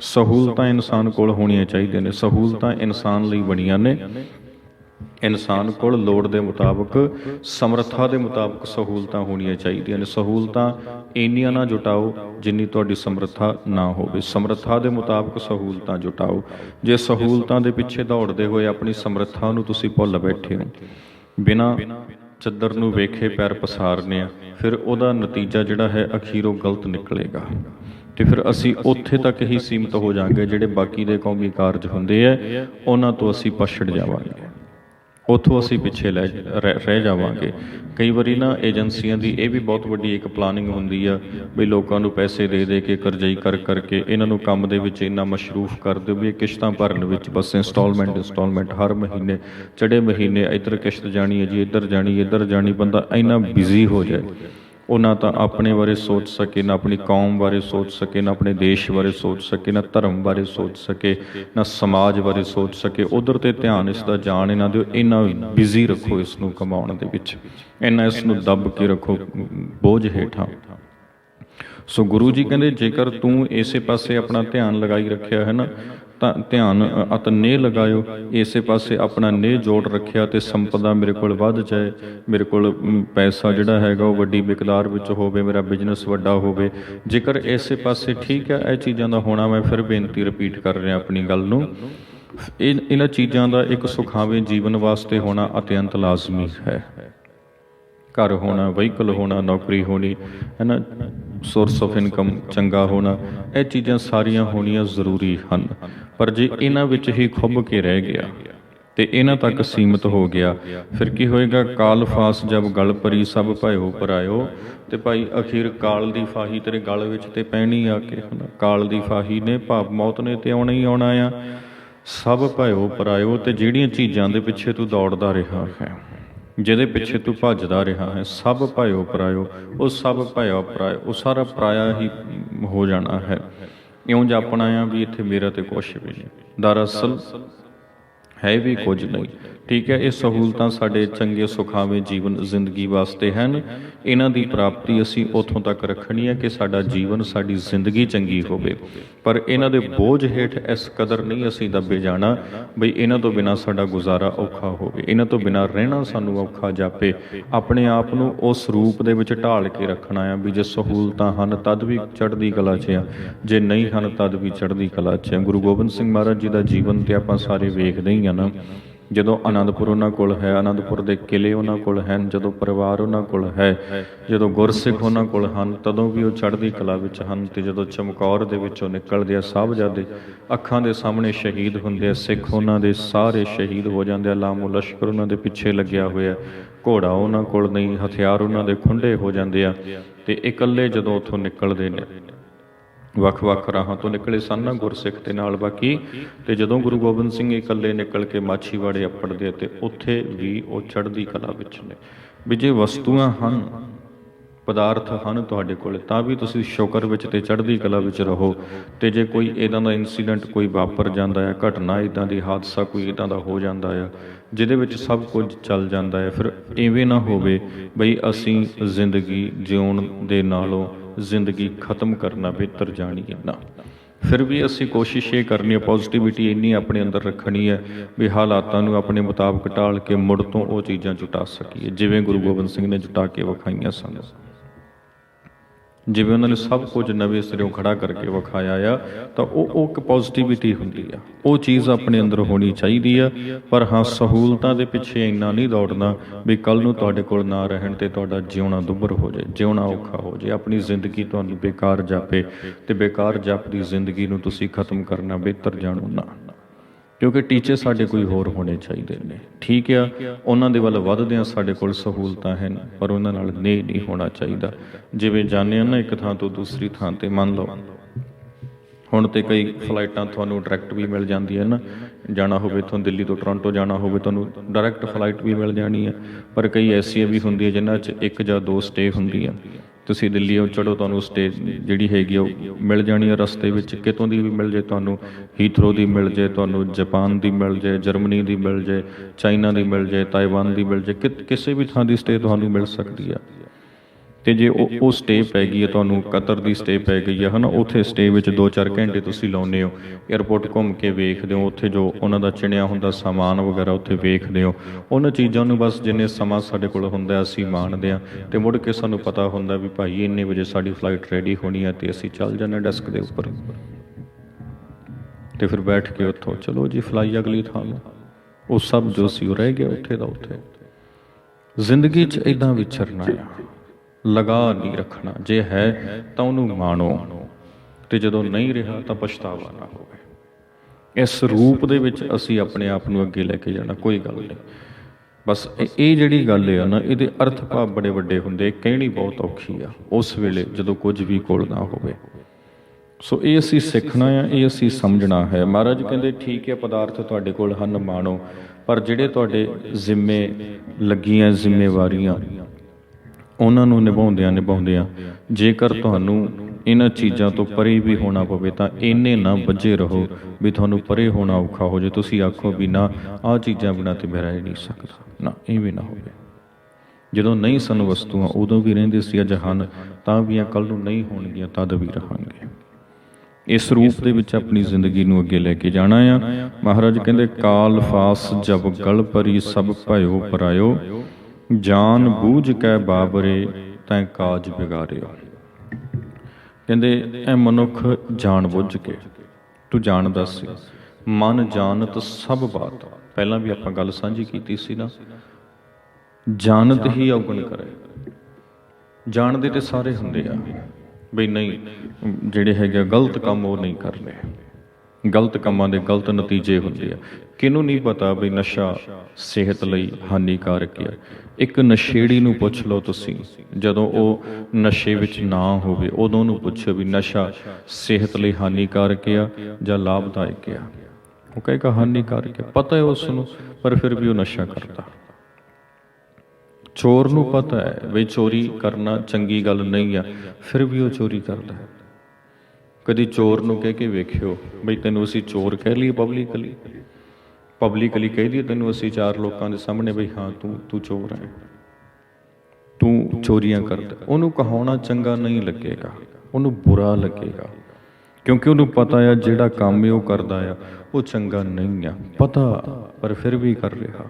ਸਹੂਲਤਾਂ ਇਨਸਾਨ ਕੋਲ ਹੋਣੀਆਂ ਚਾਹੀਦੀਆਂ ਨੇ। ਸਹੂਲਤਾਂ ਇਨਸਾਨ ਲਈ ਬਣੀਆਂ ਨੇ। ਇਨਸਾਨ ਕੋਲ ਲੋੜ ਦੇ ਮੁਤਾਬਕ, ਸਮਰੱਥਾ ਦੇ ਮੁਤਾਬਕ ਸਹੂਲਤਾਂ ਹੋਣੀਆਂ ਚਾਹੀਦੀਆਂ ਨੇ। ਸਹੂਲਤਾਂ ਇੰਨੀਆਂ ਨਾ ਜੁਟਾਓ ਜਿੰਨੀ ਤੁਹਾਡੀ ਸਮਰੱਥਾ ਨਾ ਹੋਵੇ। ਸਮਰੱਥਾ ਦੇ ਮੁਤਾਬਕ ਸਹੂਲਤਾਂ ਜੁਟਾਓ। ਜੇ ਸਹੂਲਤਾਂ ਦੇ ਪਿੱਛੇ ਦੌੜਦੇ ਹੋਏ ਆਪਣੀ ਸਮਰੱਥਾ ਨੂੰ ਤੁਸੀਂ ਭੁੱਲ ਬੈਠੇ ਹੋ, ਬਿਨਾ ਚੱਦਰ ਨੂੰ ਵੇਖੇ ਪੈਰ ਪਸਾਰਨੇ ਆ, ਫਿਰ ਉਹਦਾ ਨਤੀਜਾ ਜਿਹੜਾ ਹੈ ਅਖੀਰੋਂ ਗਲਤ ਨਿਕਲੇਗਾ। ਤੇ ਫਿਰ ਅਸੀਂ ਉੱਥੇ ਤੱਕ ਹੀ ਸੀਮਤ ਹੋ ਜਾਾਂਗੇ ਜਿਹੜੇ ਬਾਕੀ ਦੇ ਕੌਮੀ ਕਾਰਜ ਹੁੰਦੇ ਆ, ਉਹਨਾਂ ਤੋਂ ਅਸੀਂ ਪਛੜ ਜਾਵਾਂਗੇ। ਉੱਥੋਂ ਅਸੀਂ ਪਿੱਛੇ ਲੈ ਰਹਿ ਰਹਿ ਜਾਵਾਂਗੇ। ਕਈ ਵਾਰੀ ਨਾ ਏਜੰਸੀਆਂ ਦੀ ਇਹ ਵੀ ਬਹੁਤ ਵੱਡੀ ਇੱਕ ਪਲਾਨਿੰਗ ਹੁੰਦੀ ਆ ਵੀ ਲੋਕਾਂ ਨੂੰ ਪੈਸੇ ਦੇ ਦੇ ਕੇ ਕਰਜ਼ਈ ਕਰ ਕਰਕੇ ਇਹਨਾਂ ਨੂੰ ਕੰਮ ਦੇ ਵਿੱਚ ਇੰਨਾ ਮਸ਼ਰੂਫ ਕਰ ਦਿਓ ਵੀ ਇਹ ਕਿਸ਼ਤਾਂ ਭਰਨ ਵਿੱਚ ਬਸ ਇੰਸਟਾਲਮੈਂਟ ਇੰਸਟਾਲਮੈਂਟ ਹਰ ਮਹੀਨੇ ਚੜੇ ਮਹੀਨੇ ਇੱਧਰ ਕਿਸ਼ਤ ਜਾਣੀ ਹੈ ਜੀ, ਇੱਧਰ ਜਾਣੀ ਇੱਧਰ ਜਾਣੀ, ਬੰਦਾ ਇੰਨਾ ਬਿਜ਼ੀ ਹੋ ਜਾਏ। ਉਹ ਨਾ ਤਾਂ ਆਪਣੇ ਬਾਰੇ ਸੋਚ ਸਕੇ, ਨਾ ਆਪਣੀ ਕੌਮ ਬਾਰੇ ਸੋਚ ਸਕੇ, ਨਾ ਆਪਣੇ ਦੇਸ਼ ਬਾਰੇ ਸੋਚ ਸਕੇ, ਨਾ ਧਰਮ ਬਾਰੇ ਸੋਚ ਸਕੇ, ਨਾ ਸਮਾਜ ਬਾਰੇ ਸੋਚ ਸਕੇ। ਉਧਰ ਤੇ ਧਿਆਨ ਇਸ ਦਾ ਜਾਣ ਇਹਨਾਂ ਦਿਓ, ਇੰਨਾ ਬਿਜ਼ੀ ਰੱਖੋ ਇਸ ਨੂੰ ਕਮਾਉਣ ਦੇ ਵਿੱਚ। ਇੰਨਾ ਇਸ ਨੂੰ ਦੱਬ ਕੇ ਰੱਖੋ, ਬੋਝ ਹੇਠਾਂ। ਸੋ ਗੁਰੂ ਜੀ ਕਹਿੰਦੇ, ਜੇਕਰ ਤੂੰ ਇਸੇ ਪਾਸੇ ਆਪਣਾ ਧਿਆਨ ਲਗਾਈ ਰੱਖਿਆ ਹੈ ਨਾ ਧਿਆਨ ਅਤ ਨੇ ਲਗਾਇਓ। ਇਸੇ ਪਾਸੇ ਆਪਣਾ ਨੇ ਜੋੜ ਰੱਖਿਆ ਤੇ ਸੰਪਦਾ ਮੇਰੇ ਕੋਲ ਵੱਧ ਜਾਏ। ਮੇਰੇ ਕੋਲ ਪੈਸਾ ਜਿਹੜਾ ਹੈਗਾ ਉਹ ਵੱਡੀ ਮਿਕਦਾਰ ਵਿੱਚ ਹੋਵੇ, ਮੇਰਾ ਬਿਜ਼ਨਸ ਵੱਡਾ ਹੋਵੇ। ਜੇਕਰ ਇਸੇ ਪਾਸੇ ਠੀਕ ਹੈ, ਇਹ ਚੀਜ਼ਾਂ ਦਾ ਹੋਣਾ, ਮੈਂ ਫਿਰ ਬੇਨਤੀ ਰਿਪੀਟ ਕਰ ਰਿਹਾ ਆਪਣੀ ਗੱਲ ਨੂੰ। ਇਹ, ਇਹਨਾਂ ਚੀਜ਼ਾਂ ਦਾ ਇੱਕ ਸੁਖਾਵੇਂ ਜੀਵਨ ਵਾਸਤੇ ਹੋਣਾ ਅਤਿਅੰਤ ਲਾਜ਼ਮੀ ਹੈ। ਘਰ ਹੋਣਾ, ਵਹੀਕਲ ਹੋਣਾ, ਨੌਕਰੀ ਹੋਣੀ ਹੈ ਨਾ ਸੋਰਸ ਆਫ ਇਨਕਮ ਚੰਗਾ ਹੋਣਾ, ਇਹ ਚੀਜ਼ਾਂ ਸਾਰੀਆਂ ਹੋਣੀਆਂ ਜ਼ਰੂਰੀ ਹਨ। ਪਰ ਜੇ ਇਹਨਾਂ ਵਿੱਚ ਹੀ ਖੁੱਭ ਕੇ ਰਹਿ ਗਿਆ ਤੇ ਇਹਨਾਂ ਤੱਕ ਸੀਮਿਤ ਹੋ ਗਿਆ, ਫਿਰ ਕੀ ਹੋਏਗਾ? ਕਾਲ ਫਾਸ ਜਬ ਗਲ ਪਰੀ ਸਭ ਭਇਓ ਪਰਾਇਓ ਤੇ ਭਾਈ ਅਖੀਰ ਕਾਲ ਦੀ ਫਾਹੀ ਤੇਰੇ ਗਲ ਵਿੱਚ ਤੇ ਪੈਣੀ ਆ ਕੇ ਕਾਲ ਦੀ ਫਾਹੀ ਨੇ ਭਾਵ ਮੌਤ ਨੇ ਤੇ ਆਉਣਾ ਹੀ ਆਉਣਾ ਆ। ਸਭ ਭਇਓ ਪਰਾਇਓ ਤੇ ਜਿਹੜੀਆਂ ਚੀਜ਼ਾਂ ਦੇ ਪਿੱਛੇ ਤੂੰ ਦੌੜਦਾ ਰਿਹਾ ਹੈ, ਜਿਹਦੇ ਪਿੱਛੇ ਤੂੰ ਭੱਜਦਾ ਰਿਹਾ ਹੈ, ਸਭ ਭਇਓ ਪਰਾਇਓ, ਉਹ ਸਭ ਭਇਓ ਪਰਾਇਓ, ਉਹ ਸਾਰਾ ਪਰਾਇਆ ਹੀ ਹੋ ਜਾਣਾ ਹੈ। ਇਉਂ ਜਾਪਣਾ ਆ ਵੀ ਇੱਥੇ ਮੇਰਾ ਤੇ ਕੁਛ ਵੀ ਨਹੀਂ। ਦਰਅਸਲ ਹੈ ਵੀ ਕੁਝ ਨਹੀਂ। ਠੀਕ ਹੈ, ਇਹ ਸਹੂਲਤਾਂ ਸਾਡੇ ਚੰਗੇ ਸੁਖਾਵੇਂ ਜੀਵਨ, ਜ਼ਿੰਦਗੀ ਵਾਸਤੇ ਹਨ। ਇਹਨਾਂ ਦੀ ਪ੍ਰਾਪਤੀ ਅਸੀਂ ਉਥੋਂ ਤੱਕ ਰੱਖਣੀ ਹੈ ਕਿ ਸਾਡਾ ਜੀਵਨ, ਸਾਡੀ ਜ਼ਿੰਦਗੀ ਚੰਗੀ ਹੋਵੇ। ਪਰ ਇਹਨਾਂ ਦੇ ਬੋਝ ਹੇਠ ਇਸ ਕਦਰ ਨਹੀਂ ਅਸੀਂ ਦੱਬੇ ਜਾਣਾ ਬਈ ਇਹਨਾਂ ਤੋਂ ਬਿਨਾ ਸਾਡਾ ਗੁਜ਼ਾਰਾ ਔਖਾ ਹੋਵੇ। ਇਹਨਾਂ ਤੋਂ ਬਿਨਾ ਰਹਿਣਾ ਸਾਨੂੰ ਔਖਾ ਜਾਪੇ। ਆਪਣੇ ਆਪ ਨੂੰ ਉਸ ਰੂਪ ਦੇ ਵਿੱਚ ਢਾਲ ਕੇ ਰੱਖਣਾ ਆ ਵੀ ਜੇ ਸਹੂਲਤਾਂ ਹਨ, ਤਦ ਵੀ ਚੜ੍ਹਦੀ ਕਲਾ 'ਚ ਆ। ਜੇ ਨਹੀਂ ਹਨ, ਤਦ ਵੀ ਚੜ੍ਹਦੀ ਕਲਾ 'ਚ ਆ। ਗੁਰੂ ਗੋਬਿੰਦ ਸਿੰਘ ਮਹਾਰਾਜ ਜੀ ਦਾ ਜੀਵਨ ਤੇ ਆਪਾਂ ਸਾਰੇ ਵੇਖਦੇ ਹੀ ਆ ਨਾ। ਜਦੋਂ ਆਨੰਦਪੁਰ ਉਹਨਾਂ ਕੋਲ ਹੈ, ਆਨੰਦਪੁਰ ਦੇ ਕਿਲੇ ਉਹਨਾਂ ਕੋਲ ਹਨ, ਜਦੋਂ ਪਰਿਵਾਰ ਉਹਨਾਂ ਕੋਲ ਹੈ, ਜਦੋਂ ਗੁਰਸਿੱਖ ਉਹਨਾਂ ਕੋਲ ਹਨ, ਤਦੋਂ ਵੀ ਉਹ ਚੜ੍ਹਦੀ ਕਲਾ ਵਿੱਚ ਹਨ ਤੇ ਜਦੋਂ ਚਮਕੌਰ ਦੇ ਵਿੱਚੋਂ ਨਿਕਲਦੇ ਆ, ਸਾਹਿਬਜ਼ਾਦੇ ਅੱਖਾਂ ਦੇ ਸਾਹਮਣੇ ਸ਼ਹੀਦ ਹੁੰਦੇ ਆ, ਸਿੱਖ ਉਹਨਾਂ ਦੇ ਸਾਰੇ ਸ਼ਹੀਦ ਹੋ ਜਾਂਦੇ ਆ, ਲਾਮੋ ਲਸ਼ਕਰ ਉਹਨਾਂ ਦੇ ਪਿੱਛੇ ਲੱਗਿਆ ਹੋਇਆ, ਘੋੜਾ ਉਹਨਾਂ ਕੋਲ ਨਹੀਂ, ਹਥਿਆਰ ਉਹਨਾਂ ਦੇ ਖੁੰਡੇ ਹੋ ਜਾਂਦੇ ਆ ਤੇ ਇਕੱਲੇ ਜਦੋਂ ਉੱਥੋਂ ਨਿਕਲਦੇ ਨੇ। ਵੱਖ-ਵੱਖ ਰਾਹਾਂ ਤੋਂ ਨਿਕਲੇ ਸਨ ਨਾ ਗੁਰਸਿੱਖ ਤੇ ਨਾਲ ਬਾਕੀ। ਤੇ ਜਦੋਂ ਗੁਰੂ ਗੋਬਿੰਦ ਸਿੰਘ ਇਕੱਲੇ ਨਿਕਲ ਕੇ ਮਾਛੀਵਾੜੇ ਅੱਪੜਦੇ ਤੇ ਉੱਥੇ ਵੀ ਉਹ ਚੜ੍ਹਦੀ ਕਲਾ ਵਿੱਚ ਨੇ। ਵੀ ਜੇ ਵਸਤੂਆਂ ਹਨ, ਪਦਾਰਥ ਹਨ ਤੁਹਾਡੇ ਕੋਲ, ਤਾਂ ਵੀ ਤੁਸੀਂ ਸ਼ੁਕਰ ਵਿੱਚ ਤੇ ਚੜ੍ਹਦੀ ਕਲਾ ਵਿੱਚ ਰਹੋ। ਤੇ ਜੇ ਕੋਈ ਇਦਾਂ ਦਾ ਇਨਸੀਡੈਂਟ ਕੋਈ ਵਾਪਰ ਜਾਂਦਾ ਹੈ, ਘਟਨਾ ਇਦਾਂ ਦੀ, ਹਾਦਸਾ ਕੋਈ ਇਦਾਂ ਦਾ ਹੋ ਜਾਂਦਾ ਹੈ, ਜਿਹਦੇ ਵਿੱਚ ਸਭ ਕੁਝ ਚੱਲ ਜਾਂਦਾ ਹੈ, ਫਿਰ ਐਵੇਂ ਨਾ ਹੋਵੇ ਬਈ ਅਸੀਂ ਜ਼ਿੰਦਗੀ ਜਿਉਣ ਦੇ ਨਾਲੋਂ ਜ਼ਿੰਦਗੀ ਖਤਮ ਕਰਨਾ ਬਿਹਤਰ ਜਾਣੀਏ ਨਾ। ਫਿਰ ਵੀ ਅਸੀਂ ਕੋਸ਼ਿਸ਼ ਇਹ ਕਰਨੀ ਹੈ ਪੋਜ਼ਿਟਿਵਿਟੀ ਇੰਨੀ ਆਪਣੇ ਅੰਦਰ ਰੱਖਣੀ ਹੈ ਵੀ ਹਾਲਾਤਾਂ ਨੂੰ ਆਪਣੇ ਮੁਤਾਬਕ ਟਾਲ ਕੇ ਮੁੜ ਤੋਂ ਉਹ ਚੀਜ਼ਾਂ ਜੁਟਾ ਸਕੀਏ, ਜਿਵੇਂ ਗੁਰੂ ਗੋਬਿੰਦ ਸਿੰਘ ਨੇ ਜੁਟਾ ਕੇ ਵਿਖਾਈਆਂ ਸਨ। ਜਿਵੇਂ ਉਹਨਾਂ ਨੇ ਸਭ ਕੁਝ ਨਵੇਂ ਸਿਰੋਂ ਖੜਾ ਕਰਕੇ ਵਿਖਾਇਆ ਆ, ਤਾਂ ਉਹ ਉਹ ਇੱਕ ਪੋਜ਼ਿਟਿਵਿਟੀ ਹੁੰਦੀ ਆ। ਉਹ ਚੀਜ਼ ਆਪਣੇ ਅੰਦਰ ਹੋਣੀ ਚਾਹੀਦੀ ਆ, ਪਰ ਹਾਂ, ਸਹੂਲਤਾਂ ਦੇ ਪਿੱਛੇ ਇੰਨਾ ਨਹੀਂ ਦੌੜਨਾ ਵੀ ਕੱਲ ਨੂੰ ਤੁਹਾਡੇ ਕੋਲ ਨਾ ਰਹਿਣ ਤੇ ਤੁਹਾਡਾ ਜਿਉਣਾ ਦੁੱਭਰ ਹੋ ਜਾਏ, ਜਿਉਣਾ ਔਖਾ ਹੋ ਜਾਏ। ਆਪਣੀ ਜ਼ਿੰਦਗੀ ਤੁਹਾਨੂੰ ਬੇਕਾਰ ਜਾਪੇ ਤੇ ਬੇਕਾਰ ਜਾਪਦੀ ਜ਼ਿੰਦਗੀ ਨੂੰ ਤੁਸੀਂ ਖਤਮ ਕਰਨਾ ਬਿਹਤਰ ਜਾਣੋ ਨਾ। ਕਿਉਂਕਿ ਟੀਚੇ ਸਾਡੇ ਕੋਈ ਹੋਰ ਹੋਣੇ ਚਾਹੀਦੇ ਨੇ। ਠੀਕ ਆ, ਉਹਨਾਂ ਦੇ ਵੱਲ ਵੱਧਦੇ ਆ ਸਾਡੇ ਕੋਲ ਸਹੂਲਤਾਂ ਹਨ, ਪਰ ਉਹਨਾਂ ਨਾਲ ਨੇ ਨਹੀਂ ਹੋਣਾ ਚਾਹੀਦਾ। ਜਿਵੇਂ ਜਾਣਿਆ ਨਾ, ਇੱਕ ਥਾਂ ਤੋਂ ਦੂਸਰੀ ਥਾਂ ਤੇ ਮੰਨ ਲਓ। ਹੁਣ ਤੇ ਕਈ ਫਲਾਈਟਾਂ ਤੁਹਾਨੂੰ ਡਾਇਰੈਕਟ ਵੀ ਮਿਲ ਜਾਂਦੀਆਂ ਨਾ। ਜਾਣਾ ਹੋਵੇ ਤੁਹਾਨੂੰ ਦਿੱਲੀ ਤੋਂ ਟੋਰਾਂਟੋ, ਜਾਣਾ ਹੋਵੇ ਤੁਹਾਨੂੰ ਡਾਇਰੈਕਟ ਫਲਾਈਟ ਵੀ ਮਿਲ ਜਾਣੀ ਹੈ ਪਰ ਕਈ ਐਸੀਆਂ ਵੀ ਹੁੰਦੀਆਂ ਜਿਨ੍ਹਾਂ 'ਚ ਇੱਕ ਜਾਂ ਦੋ ਸਟੇ ਹੁੰਦੀ ਆ ਤੁਸੀਂ ਦਿੱਲੀੋਂ ਚੜੋ ਤੁਹਾਨੂੰ ਸਟੇ ਜਿਹੜੀ ਹੈਗੀ ਉਹ ਮਿਲ ਜਾਣੀ ਹੈ ਰਸਤੇ ਵਿੱਚ। ਕਿਤੋਂ ਦੀ ਵੀ ਮਿਲ ਜੇ ਤੁਹਾਨੂੰ? ਹੀਥਰੋ ਦੀ ਮਿਲ ਜੇ, ਤੁਹਾਨੂੰ ਜਾਪਾਨ ਦੀ ਮਿਲ ਜੇ ਜਰਮਨੀ ਦੀ ਮਿਲ ਜੇ ਚਾਈਨਾ ਦੀ ਮਿਲ ਜੇ ਤਾਈਵਾਨ ਦੀ ਮਿਲ ਜੇ ਕਿ- ਕਿਸੇ ਵੀ ਥਾਂ ਦੀ ਸਟੇ ਤੁਹਾਨੂੰ ਮਿਲ ਸਕਦੀ ਆ। ਤੇ ਜੇ ਉਹ ਉਹ ਸਟੇ ਪੈ ਗਈ ਹੈ, ਤੁਹਾਨੂੰ ਕਤਰ ਦੀ ਸਟੇ ਪੈ ਗਈ ਹੈ, ਹਨਾ? ਉੱਥੇ ਸਟੇ ਵਿੱਚ 2-4 ਘੰਟੇ ਤੁਸੀਂ ਲਾਉਨੇ ਹੋ। 에어ਪੋਰਟ ਘੁੰਮ ਕੇ ਵੇਖਦੇ ਹੋ, ਉੱਥੇ ਜੋ ਉਹਨਾਂ ਦਾ ਚਿਣਿਆ ਹੁੰਦਾ ਸਾਮਾਨ ਵਗੈਰਾ ਉੱਥੇ ਵੇਖਦੇ ਹੋ। ਉਹਨਾਂ ਚੀਜ਼ਾਂ ਨੂੰ ਬਸ ਜਿੰਨੇ ਸਮਾਂ ਸਾਡੇ ਕੋਲ ਹੁੰਦਾ ਅਸੀਂ ਮਾਣਦੇ ਆ ਤੇ ਮੁੜ ਕੇ ਸਾਨੂੰ ਪਤਾ ਹੁੰਦਾ ਵੀ ਭਾਈ ਇੰਨੇ ਵਜੇ ਸਾਡੀ ਫਲਾਈਟ ਰੈਡੀ ਹੋਣੀ ਹੈ ਤੇ ਅਸੀਂ ਚੱਲ ਜਾਂਦੇ ਡੈਸਕ ਦੇ ਉੱਪਰ। ਤੇ ਫਿਰ ਬੈਠ ਕੇ ਉੱਥੋਂ, ਚਲੋ ਜੀ ਫਲਾਈ ਅਗਲੀ ਥਾਂ ਨੂੰ। ਉਹ ਸਭ ਜੋ ਸੀ ਉਹ ਰਹਿ ਗਿਆ ਉੱਥੇ ਦਾ ਉੱਥੇ। ਜ਼ਿੰਦਗੀ 'ਚ ਇਦਾਂ ਵਿਚਰਨਾ ਆ। ਲਗਾ ਨਹੀਂ ਰੱਖਣਾ। ਜੇ ਹੈ, ਤਾਂ ਉਹਨੂੰ ਮਾਣੋ। ਤੇ ਜਦੋਂ ਨਹੀਂ ਰਿਹਾ, ਤਾਂ ਪਛਤਾਵਾ ਨਾ ਹੋਵੇ। ਇਸ ਰੂਪ ਦੇ ਵਿੱਚ ਅਸੀਂ ਆਪਣੇ ਆਪ ਨੂੰ ਅੱਗੇ ਲੈ ਕੇ ਜਾਣਾ, ਕੋਈ ਗੱਲ ਨਹੀਂ। ਬਸ ਇਹ- ਜਿਹੜੀ ਗੱਲ ਹੈ ਨਾ, ਇਹਦੇ ਅਰਥ ਭਾਵ ਬੜੇ ਵੱਡੇ ਹੁੰਦੇ। ਕਹਿਣੀ ਬਹੁਤ ਔਖੀ ਆ, ਉਸ ਵੇਲੇ ਜਦੋਂ ਕੁਝ ਵੀ ਕੋਲ ਨਾ ਹੋਵੇ। ਸੋ ਇਹ ਅਸੀਂ ਸਿੱਖਣਾ ਆ, ਇਹ ਅਸੀਂ ਸਮਝਣਾ ਹੈ। ਮਹਾਰਾਜ ਕਹਿੰਦੇ, ਠੀਕ ਹੈ, ਪਦਾਰਥ ਤੁਹਾਡੇ ਕੋਲ ਹਨ, ਮਾਣੋ। ਪਰ ਜਿਹੜੇ ਤੁਹਾਡੇ ਜ਼ਿੰਮੇ ਲੱਗੀਆਂ, ਜ਼ਿੰਮੇਵਾਰੀਆਂ ਉਹਨਾਂ ਨੂੰ ਨਿਭਾਉਂਦਿਆਂ ਨਿਭਾਉਂਦਿਆਂ, ਜੇਕਰ ਤੁਹਾਨੂੰ ਇਹਨਾਂ ਚੀਜ਼ਾਂ ਤੋਂ ਪਰੇ ਵੀ ਹੋਣਾ ਪਵੇ ਤਾਂ ਇੰਨੇ ਨਾ ਵੱਜੇ ਰਹੋ ਵੀ ਤੁਹਾਨੂੰ ਪਰੇ ਹੋਣਾ ਔਖਾ ਹੋ ਜੇ ਤੁਸੀਂ ਆਖੋ ਵੀ ਨਾ, ਆਹ ਚੀਜ਼ਾਂ ਬਿਨਾਂ ਤੇ ਮੈਂ ਨਹੀਂ ਸਕਦਾ। ਨਾ ਇਵੇਂ ਨਾ ਹੋਵੇ। ਜਦੋਂ ਨਹੀਂ ਸਨ ਵਸਤੂਆਂ, ਉਦੋਂ ਵੀ ਰਹਿੰਦੇ ਸੀ ਅੱਜ ਹਨ, ਤਾਂ ਵੀ ਕੱਲ ਨੂੰ ਨਹੀਂ ਹੋਣਗੀਆਂ, ਤਦ ਵੀ ਰਹਾਂਗੇ। ਇਸ ਰੂਪ ਦੇ ਵਿੱਚ ਆਪਣੀ ਜ਼ਿੰਦਗੀ ਨੂੰ ਅੱਗੇ ਲੈ ਕੇ ਜਾਣਾ ਆ। ਮਹਾਰਾਜ ਕਹਿੰਦੇ, ਕਾਲ ਫਾਸ ਜਬ ਗਲ ਪਰੀ ਸਭ ਭਇਓ ਪਰਾਇਓ। ਜਾਨ ਬੂਝ ਕੈ ਬਾਬਰੇ ਤੈ ਕਾਜ ਵਿਗਾਰਿਓ ਕਹਿੰਦੇ ਇਹ ਮਨੁੱਖ ਜਾਣ ਬੁੱਝ ਕੇ ਤੂੰ ਜਾਣਦਾ ਸੀ। ਮਨ ਜਾਣਤ ਸਭ ਬਾਤ। ਪਹਿਲਾਂ ਵੀ ਆਪਾਂ ਗੱਲ ਸਾਂਝੀ ਕੀਤੀ ਸੀ ਨਾ। ਜਾਣਤ ਹੀ ਔਗਣ ਕਰੇ। ਜਾਣਦੇ ਤੇ ਸਾਰੇ ਹੁੰਦੇ ਆ। ਬਈ ਨਹੀਂ ਜਿਹੜੇ ਹੈਗੇ ਆ, ਗਲਤ ਕੰਮ ਉਹ ਨਹੀਂ ਕਰਨੇ ਗਲਤ ਕੰਮਾਂ ਦੇ ਗਲਤ ਨਤੀਜੇ ਹੁੰਦੇ ਆ। ਕਿਹਨੂੰ ਨਹੀਂ ਪਤਾ ਵੀ ਨਸ਼ਾ ਸਿਹਤ ਲਈ ਹਾਨੀਕਾਰਕ ਹੈ ਇੱਕ ਨਸ਼ੇੜੀ ਨੂੰ ਪੁੱਛ ਲਓ ਤੁਸੀਂ। ਜਦੋਂ ਉਹ ਨਸ਼ੇ ਵਿੱਚ ਨਾ ਹੋਵੇ, ਉਦੋਂ ਨੂੰ ਪੁੱਛੋ ਵੀ ਨਸ਼ਾ ਸਿਹਤ ਲਈ ਹਾਨੀਕਾਰਕ ਆ ਜਾਂ ਲਾਭਦਾਇਕ ਆ। ਉਹ ਕਹੇਗਾ, ਹਾਨੀਕਾਰਕ ਆ। ਪਤਾ ਹੈ ਉਸ ਨੂੰ, ਪਰ ਫਿਰ ਵੀ ਉਹ ਨਸ਼ਾ ਕਰਦਾ। ਚੋਰ ਨੂੰ ਪਤਾ ਹੈ ਵੀ ਚੋਰੀ ਕਰਨਾ ਚੰਗੀ ਗੱਲ ਨਹੀਂ ਆ, ਫਿਰ ਵੀ ਉਹ ਚੋਰੀ ਕਰਦਾ ਹੈ। ਕਦੀ ਚੋਰ ਨੂੰ ਕਹਿ ਕੇ ਵੇਖਿਓ, ਬਈ ਤੈਨੂੰ ਅਸੀਂ ਚੋਰ ਕਹਿ ਲਈ ਪਬਲਿਕਲੀ ਪਬਲਿਕਲੀ ਕਹਿ ਦਈਏ ਤੈਨੂੰ ਅਸੀਂ ਚਾਰ ਲੋਕਾਂ ਦੇ ਸਾਹਮਣੇ ਬਈ ਹਾਂ, ਤੂੰ ਤੂੰ ਚੋਰ ਹੈ। ਤੂੰ ਚੋਰੀਆਂ ਕਰਦਾ ਉਹਨੂੰ ਕਹਾਉਣਾ ਚੰਗਾ ਨਹੀਂ ਲੱਗੇਗਾ। ਉਹਨੂੰ ਬੁਰਾ ਲੱਗੇਗਾ। ਕਿਉਂਕਿ ਉਹਨੂੰ ਪਤਾ ਆ ਜਿਹੜਾ ਕੰਮ ਉਹ ਕਰਦਾ ਆ, ਉਹ ਚੰਗਾ ਨਹੀਂ ਆ। ਪਤਾ, ਪਰ ਫਿਰ ਵੀ ਕਰ ਰਿਹਾ।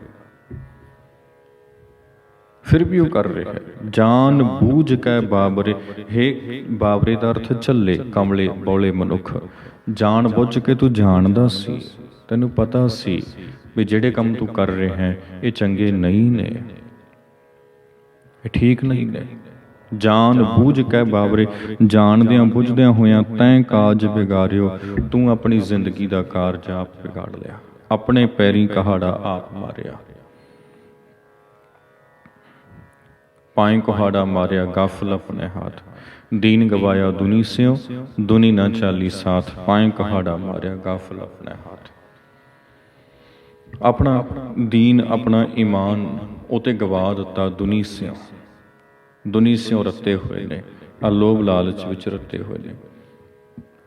ਫਿਰ ਵੀ ਉਹ ਕਰ ਰਿਹਾ। ਜਾਨ ਬੂਝ ਕੇ ਬਾਬਰੇ, ਹੇ ਬਾਬਰੇ ਦਾ ਅਰਥ ਝੱਲੇ, ਕਮਲੇ, ਬੌਲੇ ਮਨੁੱਖ। ਜਾਣ ਬੁੱਝ ਕੇ ਤੂੰ ਜਾਣਦਾ ਸੀ। ਤੈਨੂੰ ਪਤਾ ਸੀ ਵੀ ਜਿਹੜੇ ਕੰਮ ਤੂੰ ਕਰ ਰਿਹਾ ਹੈ, ਇਹ ਚੰਗੇ ਨਹੀਂ ਨੇ। ਇਹ ਠੀਕ ਨਹੀਂ ਨੇ। ਜਾਣ ਬੂਝ ਕੇ ਬਾਬਰੇ, ਜਾਣਦਿਆਂ ਬੁੱਝਦਿਆਂ ਹੋਇਆਂ ਤੈਂ ਕਾਜ ਵਿਗਾਰਿਓ, ਤੂੰ ਆਪਣੀ ਜ਼ਿੰਦਗੀ ਦਾ ਕਾਰਜ ਆਪ ਵਿਗਾੜ ਲਿਆ। ਆਪਣੇ ਪੈਰੀ ਕਹਾੜਾ ਆਪ ਮਾਰਿਆ। ਪਾਏ ਕੁਹਾੜਾ ਮਾਰਿਆ, ਗਾਫਲ ਆਪਣੇ ਹੱਥ। ਦੀਨ ਗਵਾਇਆ ਦੁਨੀ ਸਿਓ ਦੁਨੀ ਨਾ ਚਾਲੀ ਸਾਥ। ਪਾਏ ਕਹਾੜਾ ਮਾਰਿਆ, ਗਾਫਲ ਆਪਣੇ ਹੱਥ। ਆਪਣਾ ਦੀਨ, ਆਪਣਾ ਈਮਾਨ ਉਤੇ ਗਵਾ ਦਿੱਤਾ ਦੁਨੀ ਸਿਓ ਦੁਨੀ ਸਿਓ ਰੱਤੇ ਹੋਏ ਨੇ, ਆ ਲੋਭ ਲਾਲਚ ਵਿੱਚ ਰੱਤੇ ਹੋਏ ਨੇ।